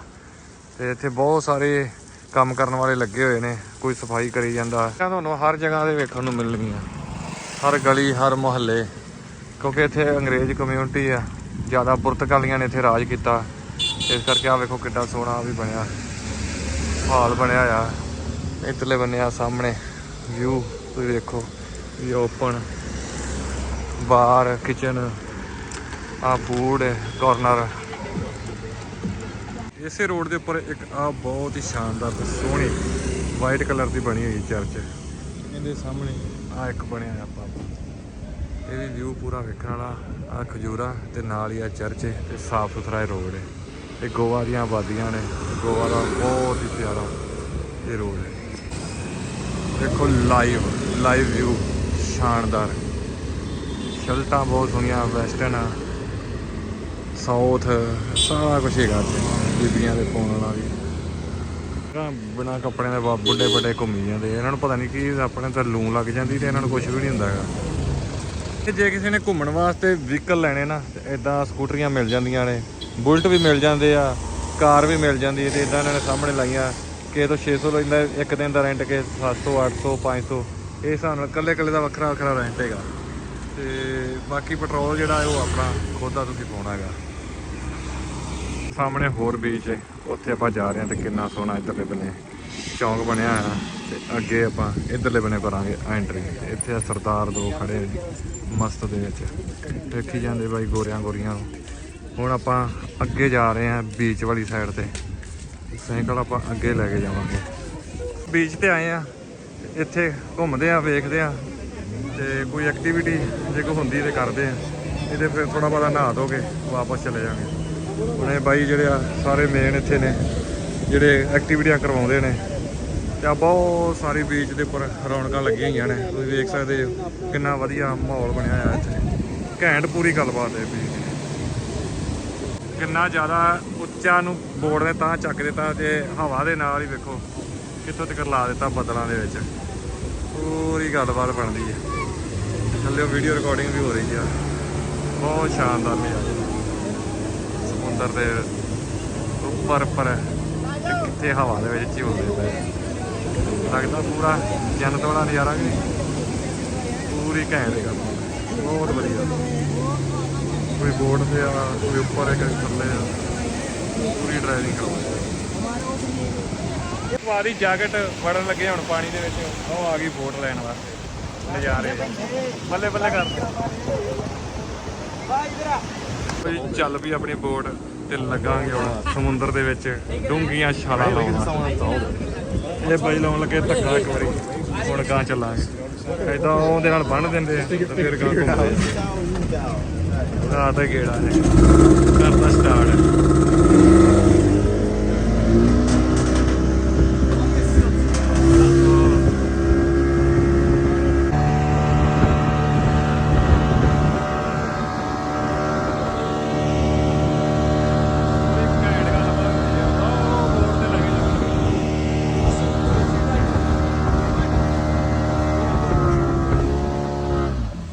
ਤੇ ਇੱਥੇ ਬਹੁਤ ਸਾਰੇ ਕੰਮ ਕਰਨ ਵਾਲੇ ਲੱਗੇ ਹੋਏ ਨੇ, ਕੋਈ ਸਫ਼ਾਈ ਕਰੀ ਜਾਂਦਾ। ਤੁਹਾਨੂੰ ਹਰ ਜਗ੍ਹਾ 'ਤੇ ਵੇਖਣ ਨੂੰ ਮਿਲਣਗੀਆਂ ਹਰ ਗਲੀ, ਹਰ ਮੁਹੱਲੇ, ਕਿਉਂਕਿ ਇੱਥੇ ਅੰਗਰੇਜ਼ ਕਮਿਊਨਿਟੀ ਆ, ਜ਼ਿਆਦਾ ਪੁਰਤਗਾਲੀਆਂ ਨੇ ਇੱਥੇ ਰਾਜ ਕੀਤਾ। ਇਸ ਕਰਕੇ ਆ ਵੇਖੋ ਕਿੱਡਾ ਸੋਹਣਾ ਵੀ ਬਣਿਆ। ਹਾਲ ਬਣਿਆ ਆ। ਇੱਧਰਲੇ ਬੰਨੇ ਆ ਸਾਹਮਣੇ ਵਿਊ ਤੁਸੀਂ ਦੇਖੋ ਵੀ ਓਪਨ ਬਾਰ ਕਿਚਨ ਆ ਫੂਡ ਕਾਰਨਰ ਇਸੇ ਰੋਡ ਦੇ ਉੱਪਰ ਇੱਕ ਆ ਬਹੁਤ ਹੀ ਸ਼ਾਨਦਾਰ ਤੇ ਸੋਹਣੀ ਵਾਈਟ ਕਲਰ ਦੀ ਬਣੀ ਹੋਈ ਚਰਚ ਇਹਦੇ ਸਾਹਮਣੇ। ਆ ਇੱਕ ਬਣਿਆ ਆ ਆਪਾਂ ਇਹ ਵੀ ਵਿਊ ਪੂਰਾ ਵੇਖਣ ਵਾਲਾ ਆ ਖਜੂਰਾ ਤੇ ਨਾਲ ਹੀ ਆ ਚਰਚ ਤੇ ਸਾਫ਼ ਸੁਥਰਾ ਰੋਡ ਹੈ ਇਹ ਗੋਆ ਦੀਆਂ ਆਬਾਦੀਆਂ ਨੇ। ਗੋਆ ਦਾ ਬਹੁਤ ਹੀ ਪਿਆਰਾ ਇਹ ਰੋਡ ਹੈ। ਦੇਖੋ ਲਾਈਵ ਲਾਈਵ ਵਿਊ ਸ਼ਾਨਦਾਰ। ਸ਼ਲਟਾਂ ਬਹੁਤ ਸੋਹਣੀਆਂ ਵੈਸਟਰਨ ਸਾਊਥ ਸਾਰਾ ਕੁਝ ਹੈਗਾ ਇੱਥੇ। ਬੀਬੀਆਂ ਦੇ ਪਾਉਣ ਵਾਲਾ ਵੀ। ਤਾਂ ਬਿਨਾ ਕੱਪੜਿਆਂ ਦੇ ਬਾ ਬੁੱਢੇ ਵੱਡੇ ਘੁੰਮੀ ਜਾਂਦੇ ਇਹਨਾਂ ਨੂੰ ਪਤਾ ਨਹੀਂ ਕੀ, ਆਪਣੇ ਤਾਂ ਲੂਣ ਲੱਗ ਜਾਂਦੀ ਤੇ ਇਹਨਾਂ ਨੂੰ ਕੁਝ ਵੀ ਨਹੀਂ ਹੁੰਦਾ ਹੈਗਾ। ਜੇ ਕਿਸੇ ਨੇ ਘੁੰਮਣ ਵਾਸਤੇ ਵਹੀਕਲ ਲੈਣੇ ਨਾ, ਤੇ ਇਦਾਂ ਸਕੂਟਰੀਆਂ ਮਿਲ ਜਾਂਦੀਆਂ ਨੇ, ਬੁਲਟ ਵੀ ਮਿਲ ਜਾਂਦੇ ਆ, ਕਾਰ ਵੀ ਮਿਲ ਜਾਂਦੀ ਹੈ ਤੇ ਇਦਾਂ ਇਹਨਾਂ ਨੇ ਸਾਹਮਣੇ ਲਾਈਆਂ ਕਿਸੇ ਤੋਂ 600 ਲੈਂਦਾ, ਇੱਕ ਦਿਨ ਦਾ ਰੈਂਟ ਕੇ 700 800 500 ਇਹ ਹਿਸਾਬ ਨਾਲ ਕੱਲੇ ਕੱਲੇ ਦਾ ਵੱਖਰਾ ਵੱਖਰਾ ਰੈਂਟ ਹੈਗਾ। ਤੇ ਬਾਕੀ ਪੈਟਰੋਲ ਜਿਹੜਾ ਉਹ ਆਪਣਾ ਖੁਦ ਦਾ ਤੁਸੀਂ ਪਾਉਣਾ ਹੈਗਾ। ਸਾਹਮਣੇ ਹੋਰ ਬੀਚ ਹੈ, ਉੱਥੇ ਆਪਾਂ ਜਾ ਰਹੇ ਹਾਂ ਤੇ ਕਿੰਨਾ ਸੋਹਣਾ ਇੱਧਰਲੇ ਬੰਨੇ। ਚੌਂਕ ਬਣਿਆ ਹੋਇਆ ਤੇ ਅੱਗੇ ਆਪਾਂ ਇਧਰਲੇ ਬਣੇ ਕਰਾਂਗੇ ਐਂਟਰੀ ਇੱਥੇ ਆ ਸਰਦਾਰ ਦੋ ਖੜੇ ਨੇ, ਮਸਤ ਦੇ ਵਿੱਚ। ਦੇਖੀ ਜਾਂਦੇ ਬਾਈ ਗੋਰਿਆਂ ਗੋਰੀਆਂ ਨੂੰ। ਹੁਣ ਆਪਾਂ ਅੱਗੇ ਜਾ ਰਹੇ ਹਾਂ ਬੀਚ ਵਾਲੀ ਸਾਈਡ ਤੇ। ਸਾਈਕਲ ਆਪਾਂ ਅੱਗੇ ਲੈ ਕੇ ਜਾਵਾਂਗੇ। ਬੀਚ ਤੇ ਆਏ ਆ ਇੱਥੇ ਘੁੰਮਦੇ ਆ ਵੇਖਦੇ ਆ ਤੇ ਕੋਈ ਐਕਟੀਵਿਟੀ ਜੇ ਕੋਈ ਹੁੰਦੀ ਤੇ ਕਰਦੇ ਆ ਇਹਦੇ ਫਿਰ ਥੋੜਾ ਬਹੁਤਾ ਨਹਾ ਧੋ ਕੇ ਵਾਪਸ ਚਲੇ ਜਾਾਂਗੇ ਹੁਣੇ ਬਾਈ ਜਿਹੜੇ ਆ ਸਾਰੇ ਮੇਨ ਇੱਥੇ ਨੇ। ਜਿਹੜੇ ਐਕਟੀਵਿਟੀਆਂ ਕਰਵਾਉਂਦੇ ਨੇ। ਤੇ ਆ ਬਹੁਤ ਸਾਰੀ ਬੀਚ ਦੇ ਉੱਪਰ ਰੌਣਕਾਂ ਲੱਗੀਆਂ ਹੋਈਆਂ ਨੇ। ਤੁਸੀਂ ਵੇਖ ਸਕਦੇ ਹੋ ਕਿੰਨਾ ਵਧੀਆ ਮਾਹੌਲ ਬਣਿਆ ਹੋਇਆ ਇੱਥੇ। ਘੈਂਟ ਪੂਰੀ ਗੱਲਬਾਤ ਹੈ ਬੀਚ ਦੀ। ਕਿੰਨਾ ਜ਼ਿਆਦਾ ਉੱਚਾ ਨੂੰ ਬੋਰਡ ਨੇ ਤਾਂ ਚੱਕ ਦਿੱਤਾ ਤੇ ਹਵਾ ਦੇ ਨਾਲ ਹੀ ਵੇਖੋ ਕਿੱਥੋਂ ਤੱਕ ਲਾ ਦਿੱਤਾ ਬੱਦਲਾਂ ਦੇ ਵਿੱਚ। ਪੂਰੀ ਗੱਲਬਾਤ ਬਣਦੀ ਹੈ। ਥੱਲੇ ਵੀਡੀਓ ਰਿਕਾਰਡਿੰਗ ਵੀ ਹੋ ਰਹੀ ਆ। ਬਹੁਤ ਸ਼ਾਨਦਾਰ ਨਜ਼ਾਰਾ। ਸਮੁੰਦਰ ਦੇ ਉੱਪਰ ਉੱਪਰ ਤੇ ਹਵਾ ਦੇ ਵਿੱਚ ਝੂਲਦੇ ਪਏ। ਲੱਗਦਾ ਪੂਰਾ ਜੰਨਤ ਵਾਲਾ ਨਜ਼ਾਰਾ ਵੀ ਪੂਰੀ ਘੈਂਟ ਗੱਲ ਬਹੁਤ ਵਧੀਆ। ਕੋਈ ਬੋਰਡ ਤੇ ਆ, ਕੋਈ ਉੱਪਰ ਇੱਕ ਥੱਲੇ ਆ, ਪੂਰੀ ਡਰਾਈਵਿੰਗ ਕਰਵਾਉਂਦੇ ਇੱਕ ਵਾਰੀ ਜੈਕਟ ਫੜਨ ਲੱਗੇ ਹੁਣ ਪਾਣੀ ਦੇ ਵਿੱਚ, ਉਹ ਆ ਗਈ ਬੋਟ ਲੈਣ ਵਾਸਤੇ। ਨਜ਼ਾਰੇ ਬੱਲੇ ਬੱਲੇ ਕਰਦੇ। ਕੋਈ ਚੱਲ ਵੀ ਆਪਣੀ ਬੋਟ ਤੇ ਲੱਗਾਂਗੇ ਹੁਣ, ਸਮੁੰਦਰ ਦੇ ਵਿੱਚ ਡੂੰਘੀਆਂ ਛਾਲਾਂ ਲਾਉਣਾ ਇਹ ਬਾਈ ਲਾਉਣ ਲੱਗੇ ਧੱਕਾ ਇੱਕ ਵਾਰੀ, ਹੁਣ ਗਾਂ ਚੱਲਾਂਗੇ। ਐਦਾਂ ਉਹਦੇ ਨਾਲ ਬੰਨ ਦਿੰਦੇ ਆ, ਤੇ ਫਿਰ ਗਾਂ ਘੁੰਮਦੇ ਰਾਤ ਦੇ ਗੇੜਾ ਹੈ। ਕਰਦਾ ਸਟਾਰਟ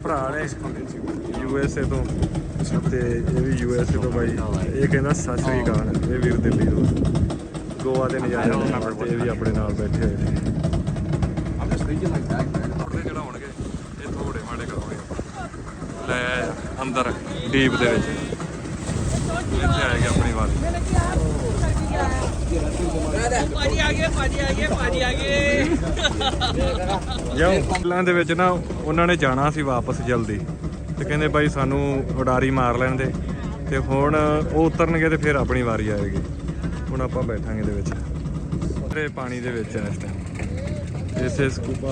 ਭਰਾ ਨੇ ਯੂ ਐਸ ਏ ਤੋਂ ਤੇ ਇਹ ਵੀ ਯੂ ਐਸ ਏ ਤੋਂ ਬਾਈ ਇਹ ਕਹਿੰਦਾ ਸਤਿ ਸ੍ਰੀ ਅਕਾਲ ਇਹ ਵੀਰ ਦਿੱਲੀ ਤੋਂ ਗੋਆ ਦੇ ਨਜ਼ਾਰੇ ਲੈਣ ਤੇ ਇਹ ਵੀ ਆਪਣੇ ਨਾਲ ਬੈਠੇ ਹੋਏ ਨੇ I'm just thinking like that, man. ਕੱਪੜੇ ਚੜਾਉਣਗੇ ਇਹ ਥੋੜੇ ਮਾੜੇ ਕਰਾਉਣੇ ਆਪਾਂ ਲੈ ਆਏ ਆ ਅੰਦਰ ਡੀਪ ਦੇ ਵਿੱਚ ਇੱਥੇ ਆਏਗੀ ਆਪਣੀ ਵਾਰੀ ਪਾਣੀ ਆ ਗਿਆ ਪਾਣੀ ਆ ਗਿਆ ਪਾਣੀ ਆ ਗਿਆ ਜਾਓ ਪਹਿਲਾਂ ਦੇ ਵਿੱਚ ਨਾ ਉਹਨਾਂ ਨੇ ਜਾਣਾ ਸੀ ਵਾਪਸ ਜਲਦੀ ਤੇ ਕਹਿੰਦੇ ਬਾਈ ਸਾਨੂੰ ਉਡਾਰੀ ਮਾਰ ਲੈਣ ਦੇ ਤੇ ਹੁਣ ਉਹ ਉਤਰਨਗੇ ਤੇ ਫਿਰ ਆਪਣੀ ਵਾਰੀ ਆਏਗੀ। ਹੁਣ ਆਪਾਂ ਬੈਠਾਂਗੇ ਦੇ ਵਿੱਚ। ਤੇ ਪਾਣੀ ਦੇ ਵਿੱਚ ਆ ਇਸ ਟਾਈਮ ਇਸੇ ਸਕੂਬਾ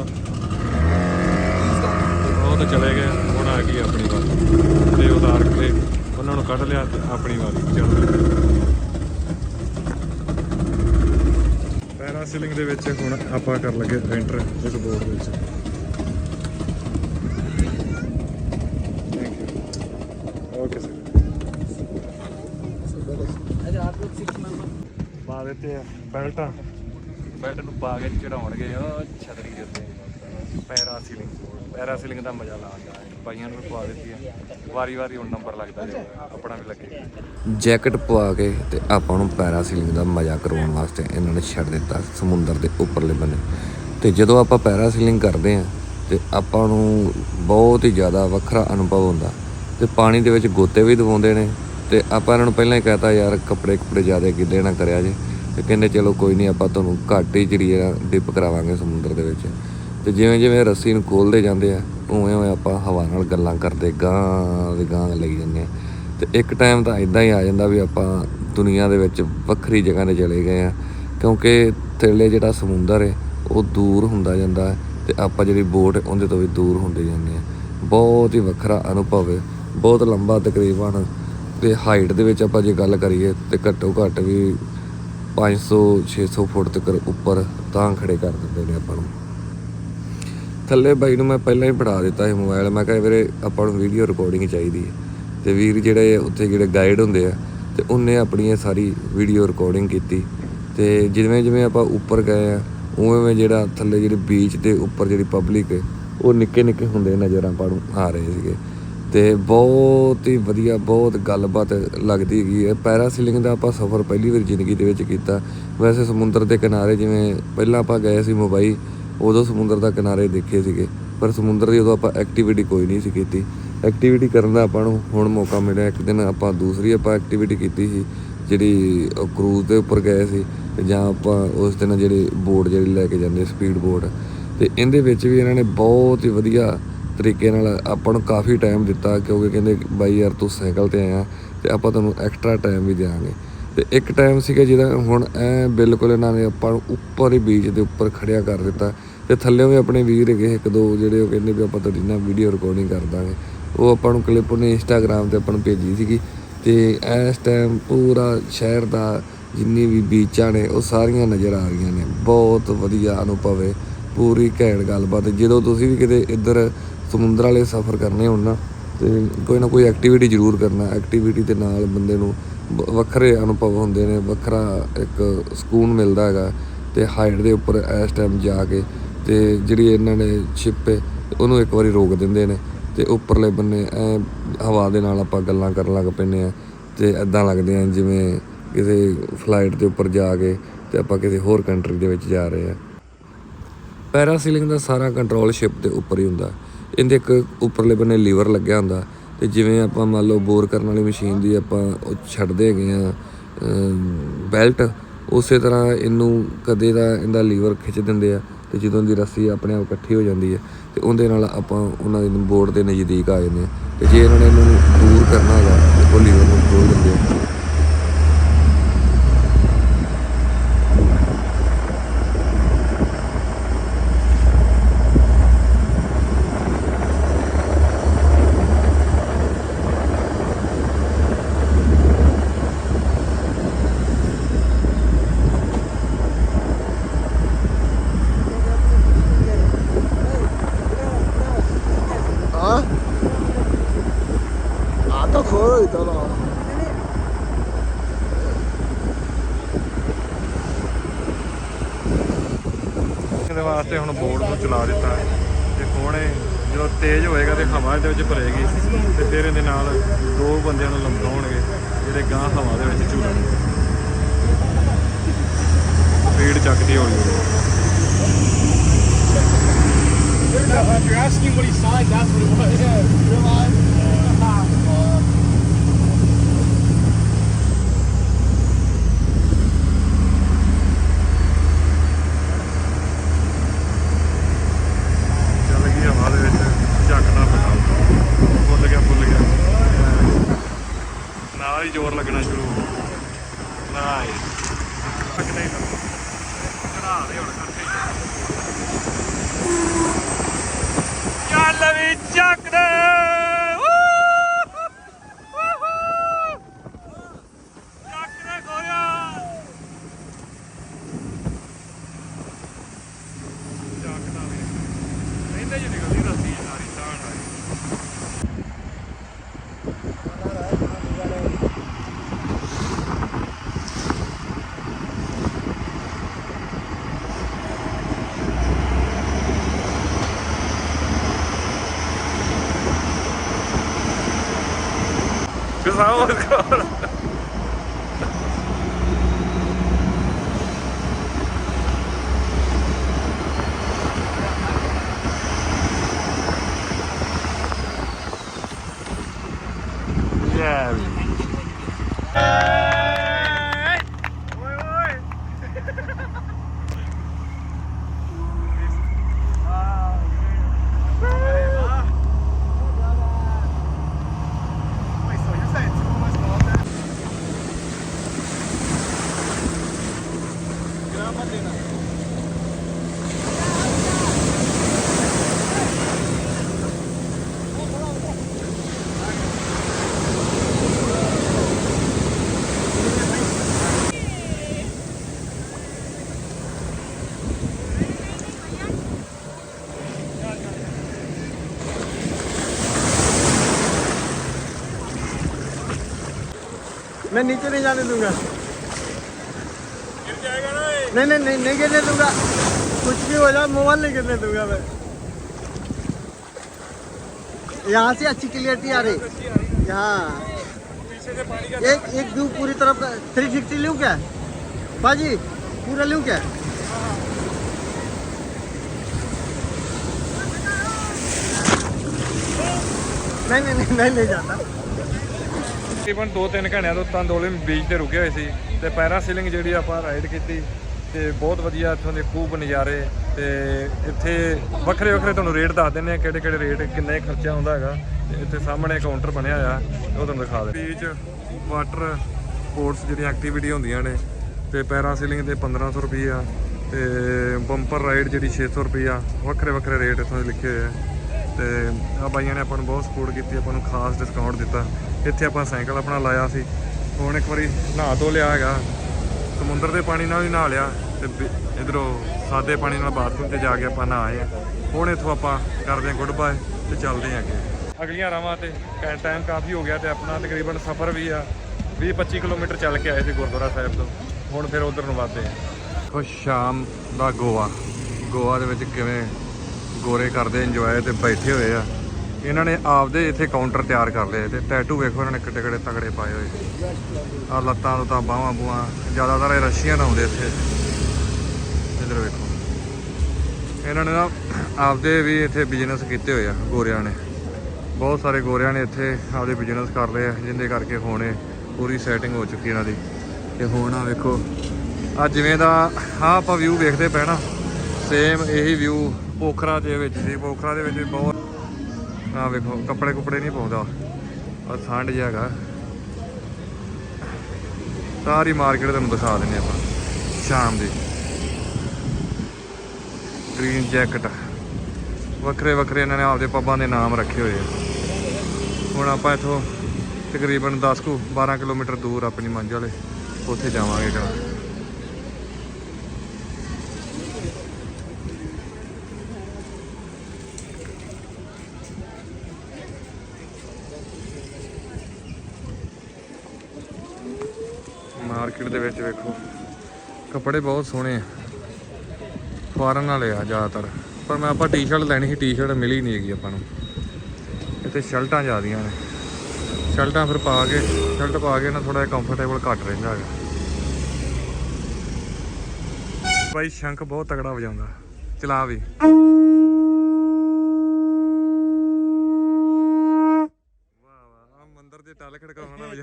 ਉਹ ਤਾਂ ਚਲੇ ਗਏ, ਹੁਣ ਆ ਗਈ ਆਪਣੀ ਵਾਰੀ। ਤੇ ਉਤਾਰ ਕੇ ਉਹਨਾਂ ਨੂੰ ਕੱਢ ਲਿਆ ਆਪਣੀ ਵਾਰੀ। ਚਲੋ। ਪੈਰਾਸੀਲਿੰਗ ਦੇ ਵਿੱਚ ਹੁਣ ਆਪਾਂ ਕਰ ਲੱਗੇ ਐਂਟਰ ਇਸ ਬੋਰਡ ਵਿੱਚ। ਥੈਂਕ ਯੂ ਓਕੇ ਸਰ ਪਾ ਦਿੱਤੇ ਆ ਬੈਲਟਾਂ ਬੈਲਟ ਨੂੰ ਪਾ ਕੇ ਚੜਾਉਣਗੇ, ਉਹ ਛਤਰੀ ਦੇ ਉੱਤੇ। ਪੈਰਾਸੀਲਿੰਗ ਪੈਰਾਸੀਲਿੰਗ ਦਾ ਮਜ਼ਾ ਲਾਉਂਦਾ ਹੈ ਭਾਈਆਂ ਨੂੰ ਵੀ ਦਿੱਤੀ ਹੈ ਵਾਰੀ ਵਾਰੀ ਹੁਣ ਨੰਬਰ ਲੱਗਦਾ ਜੇ ਆਪਣਾ ਵੀ ਲੱਗੇ। ਜੈਕਟ ਪਵਾ ਕੇ ਤੇ ਆਪਾਂ ਨੂੰ ਪੈਰਾਸੀਲਿੰਗ ਦਾ ਮਜ਼ਾ ਕਰਵਾਉਣ ਵਾਸਤੇ ਇਹਨਾਂ ਨੇ ਛੱਡ ਦਿੱਤਾ ਸਮੁੰਦਰ ਦੇ ਉੱਪਰਲੇ ਬੰਨੇ। ਤੇ ਜਦੋਂ ਆਪਾਂ ਪੈਰਾਸੀਲਿੰਗ ਕਰਦੇ ਆ ਤੇ ਆਪਾਂ ਨੂੰ ਬਹੁਤ ਹੀ ਜ਼ਿਆਦਾ ਵੱਖਰਾ ਅਨੁਭਵ ਹੁੰਦਾ। ਤੇ ਪਾਣੀ ਦੇ ਵਿੱਚ ਗੋਤੇ ਵੀ ਦਵਾਉਂਦੇ ਨੇ। ਤੇ ਆਪਾਂ ਇਹਨਾਂ ਨੂੰ ਪਹਿਲਾਂ ਹੀ ਕਹਤਾ, ਯਾਰ, ਕੱਪੜੇ ਕੱਪੜੇ ਜ਼ਿਆਦਾ ਗਿੱਲੇ ਨਾ ਕਰਿਆ ਜੇ। ਤੇ ਕਹਿੰਦੇ, ਚਲੋ, ਕੋਈ ਨਹੀਂ, ਆਪਾਂ ਤੁਹਾਨੂੰ ਘੱਟ ਹੀ ਜਿਹੜੀ ਆ ਡਿਪ ਕਰਾਵਾਂਗੇ ਸਮੁੰਦਰ ਦੇ ਵਿੱਚ। ਤੇ ਜਿਵੇਂ ਜਿਵੇਂ ਰੱਸੀ ਨੂੰ ਖੋਲਦੇ ਜਾਂਦੇ ਆ, ਉਵੇਂ ਉਵੇਂ ਆਪਾਂ ਹਵਾ ਨਾਲ ਗੱਲਾਂ ਕਰਦੇ ਗਾਂ ਦੇ ਗਾਂ ਲਈ ਜਾਂਦੇ ਆ। ਤੇ ਇੱਕ ਟਾਈਮ ਤਾਂ ਇਦਾਂ ਹੀ ਆ ਜਾਂਦਾ ਵੀ ਆਪਾਂ ਦੁਨੀਆ ਦੇ ਵਿੱਚ ਵੱਖਰੀ ਜਗ੍ਹਾ ਤੇ ਚਲੇ ਗਏ ਆ, ਕਿਉਂਕਿ ਥੱਲੇ ਜਿਹੜਾ ਸਮੁੰਦਰ ਹੈ ਉਹ ਦੂਰ ਹੁੰਦਾ ਜਾਂਦਾ ਹੈ ਤੇ ਆਪਾਂ ਜਿਹੜੀ ਬੋਟ ਉਹਦੇ ਤੋਂ ਵੀ ਦੂਰ ਹੁੰਦੇ ਜਾਂਦੇ ਆ। ਬਹੁਤ ਹੀ ਵੱਖਰਾ ਅਨੁਭਵ ਹੈ ਬਹੁਤ ਲੰਬਾ ਤਕਰੀਬਨ ਤੇ ਹਾਈਟ ਦੇ ਵਿੱਚ ਆਪਾਂ ਜੇ ਗੱਲ ਕਰੀਏ ਤੇ ਘੱਟੋ ਘੱਟ ਵੀ 500 600 ਫੁੱਟ ਤੱਕ ਉੱਪਰ ਤਾਂ ਖੜੇ ਕਰ ਦਿੰਦੇ ਨੇ ਆਪਾਂ ਨੂੰ। ਥੱਲੇ ਬਾਈ ਨੂੰ ਮੈਂ ਪਹਿਲਾਂ ਹੀ ਫੜਾ ਦਿੱਤਾ ਸੀ ਮੋਬਾਈਲ ਮੈਂ ਕਿਹਾ ਵੀਰੇ, ਆਪਾਂ ਨੂੰ ਵੀਡੀਓ ਰਿਕਾਰਡਿੰਗ ਚਾਹੀਦੀ ਹੈ। ਤੇ ਵੀਰ ਜਿਹੜੇ ਉੱਥੇ ਜਿਹੜੇ ਗਾਈਡ ਹੁੰਦੇ ਆ, ਤੇ ਉਹਨੇ ਆਪਣੀ ਇਹ ਸਾਰੀ ਵੀਡੀਓ ਰਿਕਾਰਡਿੰਗ ਕੀਤੀ। ਤੇ ਜਿਵੇਂ ਜਿਵੇਂ ਆਪਾਂ ਉੱਪਰ ਗਏ ਆ, ਉਵੇਂ ਜਿਹੜਾ ਥੱਲੇ ਜਿਹੜੇ ਬੀਚ ਦੇ ਉੱਪਰ ਜਿਹੜੀ ਪਬਲਿਕ ਹੈ, ਉਹ ਨਿੱਕੇ ਨਿੱਕੇ ਹੁੰਦੇ ਨਜ਼ਰ ਆਪਾਂ ਨੂੰ ਆ ਰਹੇ ਸੀਗੇ। ਤੇ ਬਹੁਤ ਹੀ ਵਧੀਆ, ਬਹੁਤ ਗੱਲਬਾਤ ਲੱਗਦੀ ਹੈਗੀ ਹੈ। ਪੈਰਾਸੀਲਿੰਗ ਦਾ ਆਪਾਂ ਸਫ਼ਰ ਪਹਿਲੀ ਵਾਰ ਜ਼ਿੰਦਗੀ ਦੇ ਵਿੱਚ ਕੀਤਾ। ਵੈਸੇ ਸਮੁੰਦਰ ਦੇ ਕਿਨਾਰੇ ਜਿਵੇਂ ਪਹਿਲਾਂ ਆਪਾਂ ਗਏ ਸੀ ਮੁੰਬਈ ਉਦੋਂ ਸਮੁੰਦਰ ਦਾ ਕਿਨਾਰੇ ਦੇਖੇ ਸੀਗੇ, ਪਰ ਸਮੁੰਦਰ ਦੀ ਉਦੋਂ ਆਪਾਂ ਐਕਟੀਵਿਟੀ ਕੋਈ ਨਹੀਂ ਸੀ ਕੀਤੀ। ਐਕਟੀਵਿਟੀ ਕਰਨ ਦਾ ਆਪਾਂ ਨੂੰ ਹੁਣ ਮੌਕਾ ਮਿਲਿਆ, ਇੱਕ ਦਿਨ ਆਪਾਂ ਦੂਸਰੀ ਆਪਾਂ ਐਕਟੀਵਿਟੀ ਕੀਤੀ ਸੀ, ਜਿਹੜੀ ਕਰੂਜ਼ ਦੇ ਉੱਪਰ ਗਏ ਸੀ, ਜਾਂ ਆਪਾਂ ਉਸ ਦਿਨ ਜਿਹੜੇ ਬੋਰਡ ਜਿਹੜੇ ਲੈ ਕੇ ਜਾਂਦੇ ਸਪੀਡ ਬੋਰਡ ਤੇ ਇਹਦੇ ਵਿੱਚ ਵੀ ਇਹਨਾਂ ਨੇ ਬਹੁਤ ਹੀ ਵਧੀਆ ਤਰੀਕੇ ਨਾਲ ਆਪਾਂ ਨੂੰ ਕਾਫੀ ਟਾਈਮ ਦਿੱਤਾ, ਕਿਉਂਕਿ ਕਹਿੰਦੇ ਬਾਈ ਯਾਰ ਤੂੰ ਸਾਈਕਲ ਤੇ ਆਇਆ, ਤੇ ਆਪਾਂ ਤੁਹਾਨੂੰ ਐਕਸਟਰਾ ਟਾਈਮ ਵੀ ਦੇਵਾਂਗੇ ਤੇ ਇੱਕ ਟਾਈਮ ਸੀਗਾ ਜਿਹਦਾ ਹੁਣ ਐ ਬਿਲਕੁਲ ਇਹਨਾਂ ਨੇ ਆਪਾਂ ਨੂੰ ਉੱਪਰ ਹੀ ਬੀਚ ਦੇ ਉੱਪਰ ਖੜਿਆ ਕਰ ਦਿੱਤਾ। ਤੇ ਥੱਲੇ ਵੀ ਆਪਣੇ ਵੀਰ ਹੈਗੇ ਇੱਕ ਦੋ ਜਿਹੜੇ ਉਹ ਕਹਿੰਦੇ ਵੀ ਆਪਾਂ ਤੁਹਾਡੀ ਨਾਲ ਵੀਡੀਓ ਰਿਕਾਰਡਿੰਗ ਕਰ ਦਾਂਗੇ। ਉਹ ਆਪਾਂ ਨੂੰ ਕਲਿੱਪ ਉਹਨੇ ਇੰਸਟਾਗ੍ਰam ਤੇ ਆਪਾਂ ਨੂੰ ਭੇਜੀ ਸੀਗੀ ਤੇ ਇਸ ਟਾਈਮ ਪੂਰਾ ਸ਼ਹਿਰ ਦਾ ਜਿੰਨੀ ਵੀ ਬੀਚਾਂ ਨੇ, ਉਹ ਸਾਰੀਆਂ ਨਜ਼ਰ ਆ ਰਹੀਆਂ ਨੇ। ਬਹੁਤ ਵਧੀਆ ਅਨੁਭਵ ਹੈ, ਪੂਰੀ ਘੈਂਟ ਗੱਲਬਾਤ ਜਦੋਂ ਤੁਸੀਂ ਵੀ ਕਿਤੇ ਇੱਧਰ ਸਮੁੰਦਰ ਵਾਲੇ ਸਫ਼ਰ ਕਰਨੇ ਹੋਣ ਨਾ, ਤੇ ਕੋਈ ਨਾ ਕੋਈ ਐਕਟੀਵਿਟੀ ਜ਼ਰੂਰ ਕਰਨਾ। ਐਕਟੀਵਿਟੀ ਦੇ ਨਾਲ ਬੰਦੇ ਨੂੰ ਵੱਖਰੇ ਅਨੁਭਵ ਹੁੰਦੇ ਨੇ, ਵੱਖਰਾ ਇੱਕ ਸਕੂਨ ਮਿਲਦਾ ਹੈਗਾ ਤੇ ਹਾਈਟ ਦੇ ਉੱਪਰ ਇਸ ਟਾਈਮ ਜਾ ਕੇ ਤੇ ਜਿਹੜੀ ਇਹਨਾਂ ਨੇ ਸ਼ਿਪ ਹੈ, ਉਹਨੂੰ ਇੱਕ ਵਾਰੀ ਰੋਕ ਦਿੰਦੇ ਨੇ ਤੇ ਉੱਪਰਲੇ ਬੰਨੇ ਐ ਹਵਾ ਦੇ ਨਾਲ ਆਪਾਂ ਗੱਲਾਂ ਕਰਨ ਲੱਗ ਪੈਂਦੇ ਆ ਤੇ ਐਦਾਂ ਲੱਗਦੇ ਆ ਜਿਵੇਂ ਕਿਸੇ ਫਲਾਈਟ ਦੇ ਉੱਪਰ ਜਾ ਕੇ ਤੇ ਆਪਾਂ ਕਿਸੇ ਹੋਰ ਕੰਟਰੀ ਦੇ ਵਿੱਚ ਜਾ ਰਹੇ ਆ ਪੈਰਾਸੀਲਿੰਗ ਦਾ ਸਾਰਾ ਕੰਟਰੋਲ ਸ਼ਿਪ ਦੇ ਉੱਪਰ ਹੀ ਹੁੰਦਾ। ਇਹਦੇ ਇੱਕ ਉੱਪਰਲੇ ਬੰਨੇ ਲੀਵਰ ਲੱਗਿਆ ਹੁੰਦਾ ਤੇ ਜਿਵੇਂ ਆਪਾਂ ਮੰਨ ਲਓ ਬੋਰ ਕਰਨ ਵਾਲੀ ਮਸ਼ੀਨ ਦੀ ਆਪਾਂ ਉਹ ਛੱਡਦੇ ਹੈਗੇ ਆ ਬੈਲਟ ਉਸੇ ਤਰ੍ਹਾਂ ਇਹਨੂੰ ਕਦੇ ਦਾ ਇਹਦਾ ਲੀਵਰ ਖਿੱਚ ਦਿੰਦੇ ਆ। ਤੇ ਜਦੋਂ ਦੀ ਰੱਸੀ ਆਪਣੇ ਆਪ ਇਕੱਠੀ ਹੋ ਜਾਂਦੀ ਹੈ ਤੇ ਉਹਦੇ ਨਾਲ ਆਪਾਂ ਉਹਨਾਂ ਦੇ ਬੋਰਡ ਦੇ ਨਜ਼ਦੀਕ ਆ ਜਾਂਦੇ ਆ ਤੇ ਜੇ ਇਹਨਾਂ ਨੇ ਇਹਨੂੰ ਦੂਰ ਕਰਨਾ ਹੈਗਾ, ਤੇ ਉਹ ਲੀਵਰ ਨੂੰ ਖੋਲ ਦਿੰਦੇ ਆ ਤੇ ਭਰੇਗੀ ਤੇ ਫਿਰ ਇਹਦੇ ਨਾਲ ਦੋ ਬੰਦਿਆਂ ਨੂੰ ਲੰਮਕਾਉਣਗੇ ਜਿਹੜੇ ਗਾਂ ਹਵਾ ਦੇ ਵਿੱਚ ਝੂਲਣਗੇ ਸਪੀਡ ਚੱਕਦੀ ਹੌਲੀ ਹੌਲੀ you're asking what he signed, that's what it was. Yeah, realize. 顔 मैं नीचे नहीं जाने दूंगा नहीं नहीं नहीं नहीं गिरने दूंगा कुछ भी हो जाए मोबाइल नहीं गिरने दूंगा मैं यहाँ से अच्छी क्लियरिटी आ रही यहाँ एक एक व्यू पूरी तरफ थ्री सिक्सटी लूँ क्या बाजी पूरा लूँ क्या नहीं नहीं नहीं नहीं, नहीं जाता ਤਕਰੀਬਨ 2-3 ਘੰਟਿਆਂ ਤੋਂ ਤਾਂ ਅੰਦੋਲਨ ਬੀਚ ਤੇ ਰੁਕੇ ਹੋਏ ਸੀ ਤੇ ਪੈਰਾਸੀਲਿੰਗ ਜਿਹੜੀ ਆਪਾਂ ਰਾਈਡ ਕੀਤੀ ਤੇ ਬਹੁਤ ਵਧੀਆ ਇੱਥੋਂ ਦੇ ਖੂਬ ਨਜ਼ਾਰੇ ਤੇ ਇੱਥੇ ਵੱਖਰੇ ਵੱਖਰੇ ਤੁਹਾਨੂੰ ਰੇਟ ਦੱਸ ਦਿੰਦੇ ਆ ਕਿਹੜੇ ਕਿਹੜੇ ਰੇਟ ਕਿੰਨੇ ਖਰਚਾ ਆਉਂਦਾ ਹੈਗਾ। ਤੇ ਇੱਥੇ ਸਾਹਮਣੇ ਕਾਊਂਟਰ ਬਣਿਆ ਆ ਉਹ ਤੁਹਾਨੂੰ ਦਿਖਾ ਦੇ ਬੀਚ ਵਾਟਰ ਸਪੋਰਟਸ ਜਿਹੜੀਆਂ ਐਕਟੀਵਿਟੀ ਹੁੰਦੀਆਂ ਨੇ, ਤੇ ਪੈਰਾਸੀਲਿੰਗ ਦੇ 1500 ਰੁਪਏ ਆ, ਤੇ ਬੰਪਰ ਰਾਈਡ ਜਿਹੜੀ 600 ਰੁਪਏ ਆ, ਵੱਖਰੇ ਵੱਖਰੇ ਰੇਟ ਇੱਥੋਂ ਦੇ ਲਿਖੇ ਹੋਏ ਆ। ਤੇ ਆ ਬਾਈਆਂ ਨੇ ਆਪਾਂ ਨੂੰ ਬਹੁਤ ਸਪੋਰਟ ਕੀਤੀ, ਆਪਾਂ ਨੂੰ ਖਾਸ ਡਿਸਕਾਊਂਟ ਦਿੱਤਾ। ਇੱਥੇ ਆਪਾਂ ਸਾਈਕਲ ਆਪਣਾ ਲਾਇਆ ਸੀ, ਹੁਣ ਇੱਕ ਵਾਰੀ ਨਹਾ ਧੋ ਲਿਆ ਹੈਗਾ। ਸਮੁੰਦਰ ਦੇ ਪਾਣੀ ਨਾਲ ਵੀ ਨਹਾ ਲਿਆ ਤੇ ਇਧਰੋਂ ਸਾਦੇ ਪਾਣੀ ਨਾਲ ਬਾਥਰੂਮ 'ਤੇ ਜਾ ਕੇ ਆਪਾਂ ਨਹਾਏ ਆ। ਹੁਣ ਇੱਥੋਂ ਆਪਾਂ ਕਰਦੇ ਹਾਂ ਗੁੱਡ ਬਾਏ ਤੇ ਚੱਲਦੇ ਹਾਂ ਅੱਗੇ। ਅਗਲੀਆਂ ਰਾਵਾਂ ਤੇ ਟਾਈਮ ਕਾਫੀ ਹੋ ਗਿਆ ਤੇ ਆਪਣਾ ਤਕਰੀਬਨ ਸਫ਼ਰ ਵੀ ਆ। 20-25 ਕਿਲੋਮੀਟਰ ਚੱਲ ਕੇ ਆਏ ਸੀ ਗੁਰਦੁਆਰਾ ਸਾਹਿਬ ਤੋਂ। ਹੁਣ ਫਿਰ ਉਧਰ ਨੂੰ ਵੱਧਦੇ ਆ ਖੁਸ਼ ਸ਼ਾਮ ਦਾ ਗੋਆ। ਗੋਆ ਦੇ ਵਿੱਚ ਕਿਵੇਂ ਗੋਰੇ ਕਰਦੇ ਇੰਜੋਏ ਤੇ ਬੈਠੇ ਹੋਏ ਆ। ਇਹਨਾਂ ਨੇ ਆਪਦੇ ਇੱਥੇ ਕਾਊਂਟਰ ਤਿਆਰ ਕਰ ਲਏ ਤੇ ਟੈਟੂ ਵੇਖੋ ਇਹਨਾਂ ਨੇ ਕਿੱਡੇ ਕਿੱਡੇ ਤਗੜੇ ਪਾਏ ਹੋਏ। ਆ ਲੱਤਾਂ ਤੋਂ ਤਾਂ ਬਾਹਾਂ ਬੂਆਂ ਜ਼ਿਆਦਾਤਰ ਇਹ ਰਸ਼ੀਅਨ ਆਉਂਦੇ ਇੱਥੇ। ਇੱਧਰ ਵੇਖੋ। ਇਹਨਾਂ ਨੇ ਨਾ ਆਪਦੇ ਵੀ ਇੱਥੇ ਬਿਜ਼ਨਸ ਕੀਤੇ ਹੋਏ ਆ, ਗੋਰਿਆਂ ਨੇ। ਬਹੁਤ ਸਾਰੇ ਗੋਰਿਆਂ ਨੇ ਇੱਥੇ ਆਪਦੇ ਬਿਜ਼ਨਸ ਕਰ ਲਏ ਆ, ਜਿੰਦੇ ਕਰਕੇ ਹੁਣ ਇਹ ਪੂਰੀ ਸੈਟਿੰਗ ਹੋ ਚੁੱਕੀ ਇਹਨਾਂ ਦੀ। ਤੇ ਹੁਣ ਆ ਵੇਖੋ ਆ ਜਿਵੇਂ ਦਾ ਆ ਆਪਾਂ ਵਿਊ ਵੇਖਦੇ ਪਏ ਨਾ ਸੇਮ ਇਹੀ ਵਿਊ ਪੋਖਰਾ ਦੇ ਵਿੱਚ ਸੀ। ਪੋਖਰਾ ਦੇ ਵਿੱਚ ਵੀ ਬਹੁਤ ਆ ਵੇਖੋ, ਕੱਪੜੇ ਕੁਪੜੇ ਨਹੀਂ ਪਾਉਂਦਾ। ਆ ਠੰਡ ਜਿਹਾ ਹੈਗਾ। ਸਾਰੀ ਮਾਰਕੀਟ ਤੁਹਾਨੂੰ ਦਿਖਾ ਦਿੰਨੇ ਆਪਾਂ, ਸ਼ਾਮ ਦੀ। ਗ੍ਰੀਨ ਜੈਕਟ ਵੱਖਰੇ ਵੱਖਰੇ ਇਹਨਾਂ ਨੇ ਆਪਦੇ ਪੱਬਾਂ ਦੇ ਨਾਮ ਰੱਖੇ ਹੋਏ ਆ। ਹੁਣ ਆਪਾਂ ਇੱਥੋਂ ਤਕਰੀਬਨ 10 ਕੁ 12 ਕਿਲੋਮੀਟਰ ਦੂਰ ਆਪਣੀ ਮੰਜ਼ਿਲ ਹੈ ਉੱਥੇ ਜਾਵਾਂਗੇ ਕਰਾਂ ਮਾਰਕੀਟ ਦੇ ਵਿੱਚ ਵੇਖੋ। ਕੱਪੜੇ ਬਹੁਤ ਸੋਹਣੇ ਆ। ਫਾਰਨ ਵਾਲੇ ਆ ਜ਼ਿਆਦਾਤਰ। ਪਰ ਮੈਂ ਆਪਾਂ ਟੀ-ਸ਼ਰਟ ਲੈਣੀ ਸੀ ਟੀ-ਸ਼ਰਟ ਮਿਲੀ ਨਹੀਂ ਹੈਗੀ ਆਪਾਂ ਨੂੰ। ਇੱਥੇ ਸ਼ਰਟਾਂ ਜ਼ਿਆਦੀਆਂ ਨੇ। ਸ਼ਰਟਾਂ ਫਿਰ ਪਾ ਕੇ, ਸ਼ਰਟ ਪਾ ਕੇ ਨਾ ਥੋੜਾ ਜਿਹਾ ਕੰਫਰਟੇਬਲ ਘੱਟ ਰਹਿੰਦਾ ਹੈਗਾ। ਬਾਈ, ਸ਼ੰਖ ਬਹੁਤ ਤਗੜਾ ਵਜਾਉਂਦਾ। ਚਲਾ ਵੀ।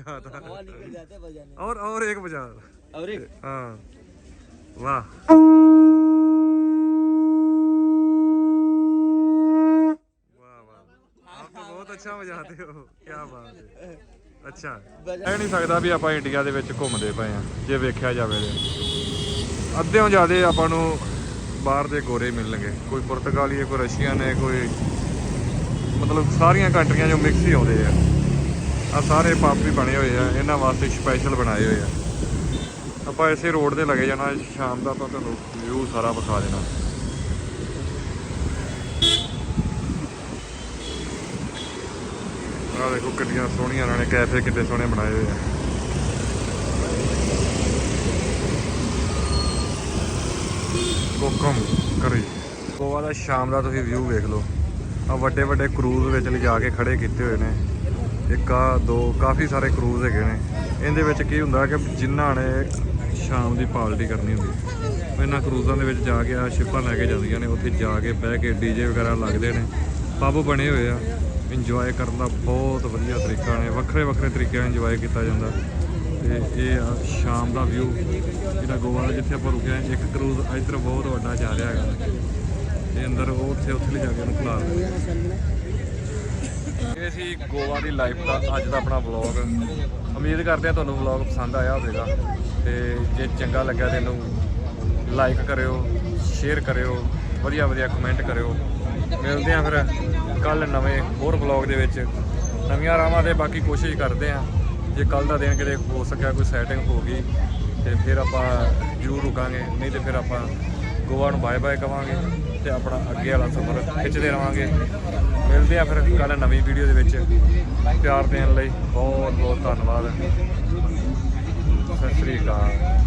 ਖੜਕਾਉਣਾ ਵਜਾਤਾ निकल जाते बजाने और और एक बजा और एक हाँ वाह वाह वाह आप तो बहुत अच्छा बजाते हो क्या बात है ਅੱਛਾ ਕਹਿ ਨਹੀਂ ਸਕਦਾ ਵੀ ਆਪਾਂ ਇੰਡੀਆ ਦੇ ਵਿੱਚ ਘੁੰਮਦੇ ਪਏ ਆ ਜੇ ਵੇਖਿਆ ਜਾਵੇ ਤੇ ਅੱਧਿਓਂ ਜ਼ਿਆਦੇ ਆਪਾਂ ਨੂੰ ਬਾਹਰ ਦੇ ਗੋਰੇ ਮਿਲਣਗੇ ਕੋਈ ਪੁਰਤਗਾਲੀ ਹੈ ਕੋਈ ਰਸ਼ੀਅਨ ਹੈ ਕੋਈ ਮਤਲਬ ਸਾਰੀਆਂ ਕੰਟਰੀਆਂ ਜੋ ਮਿਕਸ ਹੀ ਆਉਂਦੇ ਆ ਆ ਸਾਰੇ ਪੱਬ ਵੀ ਬਣੇ ਹੋਏ ਆ, ਇਹਨਾਂ ਵਾਸਤੇ ਸਪੈਸ਼ਲ ਬਣਾਏ ਹੋਏ ਆ। ਆਪਾਂ ਇਸੇ ਰੋਡ ਤੇ ਲੱਗੇ ਜਾਣਾ, ਸ਼ਾਮ ਦਾ ਆਪਾਂ ਤੁਹਾਨੂੰ ਵਿਊ ਸਾਰਾ ਵਿਖਾ ਦੇਣਾ। ਆਹ ਦੇਖੋ ਕਿੰਨੀਆਂ ਸੋਹਣੀਆਂ ਇਹਨਾਂ ਨੇ ਕੈਫੇ ਕਿੰਨੇ ਸੋਹਣੇ ਬਣਾਏ ਹੋਏ ਆ। ਕੋਕਮ ਕਰੀ। ਗੋਆ ਦਾ ਸ਼ਾਮ ਦਾ ਤੁਸੀਂ ਵਿਊ ਵੇਖ ਲਓ। ਆ ਵੱਡੇ ਵੱਡੇ ਕਰੂਜ਼ ਵਿੱਚ ਲਿਜਾ ਕੇ ਖੜੇ ਕੀਤੇ ਹੋਏ ਨੇ। ਇੱਕ ਆ, ਦੋ, ਕਾਫੀ ਸਾਰੇ ਕਰੂਜ਼ ਹੈਗੇ ਨੇ। ਇਹਦੇ ਵਿੱਚ ਕੀ ਹੁੰਦਾ ਕਿ ਜਿਨ੍ਹਾਂ ਨੇ ਸ਼ਾਮ ਦੀ ਪਾਰਟੀ ਕਰਨੀ ਹੁੰਦੀ ਇਹਨਾਂ ਕਰੂਜ਼ਾਂ ਦੇ ਵਿੱਚ ਜਾ ਕੇ ਆ ਸ਼ਿਪਾਂ ਲੈ ਕੇ ਜਾਂਦੀਆਂ ਨੇ। ਉੱਥੇ ਜਾ ਕੇ ਬਹਿ ਕੇ ਡੀਜੇ ਵਗੈਰਾ ਲੱਗਦੇ ਨੇ। ਪੱਬ ਬਣੇ ਹੋਏ ਆ। ਇੰਜੋਏ ਕਰਨ ਦਾ ਬਹੁਤ ਵਧੀਆ ਤਰੀਕਾ ਨੇ। ਵੱਖਰੇ ਵੱਖਰੇ ਤਰੀਕੇ ਨਾਲ ਇੰਜੋਏ ਕੀਤਾ ਜਾਂਦਾ। ਤੇ ਇਹ ਆ ਸ਼ਾਮ ਦਾ ਵਿਊ ਜਿਹੜਾ ਗੋਆ ਦਾ, ਜਿੱਥੇ ਆਪਾਂ ਰੁਕੇ ਆ। ਇੱਕ ਕਰੂਜ਼ ਇੱਧਰ ਬਹੁਤ ਵੱਡਾ ਜਾ ਰਿਹਾ ਹੈਗਾ। ਤੇ ਅੰਦਰ ਉਹ ਉੱਥੇ ਉੱਥੇ ਲੈ ਜਾ ਕੇ ਉਹਨੂੰ ਖਿਲਾ ਰਹੇ ਇਹ ਸੀ ਗੋਆ ਦੀ ਲਾਈਫ ਦਾ ਅੱਜ ਦਾ ਆਪਣਾ ਵਲੌਗ ਉਮੀਦ ਕਰਦੇ ਆ ਤੁਹਾਨੂੰ ਵਲੌਗ ਪਸੰਦ ਆਇਆ ਹੋਵੇਗਾ। ਤੇ ਜੇ ਚੰਗਾ ਲੱਗਿਆ ਤੇ ਇਹਨੂੰ ਲਾਈਕ ਕਰਿਓ ਸ਼ੇਅਰ ਕਰਿਓ, ਵਧੀਆ ਵਧੀਆ ਕਮੈਂਟ ਕਰਿਓ। ਮਿਲਦੇ ਆ ਫਿਰ ਕੱਲ ਨਵੇਂ ਹੋਰ ਵਲੌਗ ਦੇ ਵਿੱਚ। ਨਵੀਆਂ ਰਾਵਾਂ ਤੇ ਬਾਕੀ ਕੋਸ਼ਿਸ਼ ਕਰਦੇ ਆ ਜੇ ਕੱਲ ਦਾ ਦਿਨ ਕਿਤੇ ਹੋ ਸਕਿਆ, ਕੋਈ ਸੈਟਿੰਗ ਹੋ ਗਈ, ਤੇ ਫਿਰ ਆਪਾਂ ਜ਼ਰੂਰ ਰੁਕਾਂਗੇ। ਨਹੀਂ ਤੇ ਫਿਰ ਆਪਾਂ ਗੋਆ ਨੂੰ ਬਾਏ ਬਾਏ ਕਵਾਂਗੇ ਤੇ ਆਪਣਾ ਅੱਗੇ ਵਾਲਾ ਸਫ਼ਰ ਖਿੱਚਦੇ ਰਵਾਂਗੇ। ਮਿਲਦੇ ਆ ਫਿਰ ਕੱਲ ਨਵੀਂ ਵੀਡੀਓ ਦੇ ਵਿੱਚ। ਪਿਆਰ ਦੇਣ ਲਈ ਬਹੁਤ ਬਹੁਤ ਧੰਨਵਾਦ। ਸਤਿ ਸ੍ਰੀ ਅਕਾਲ।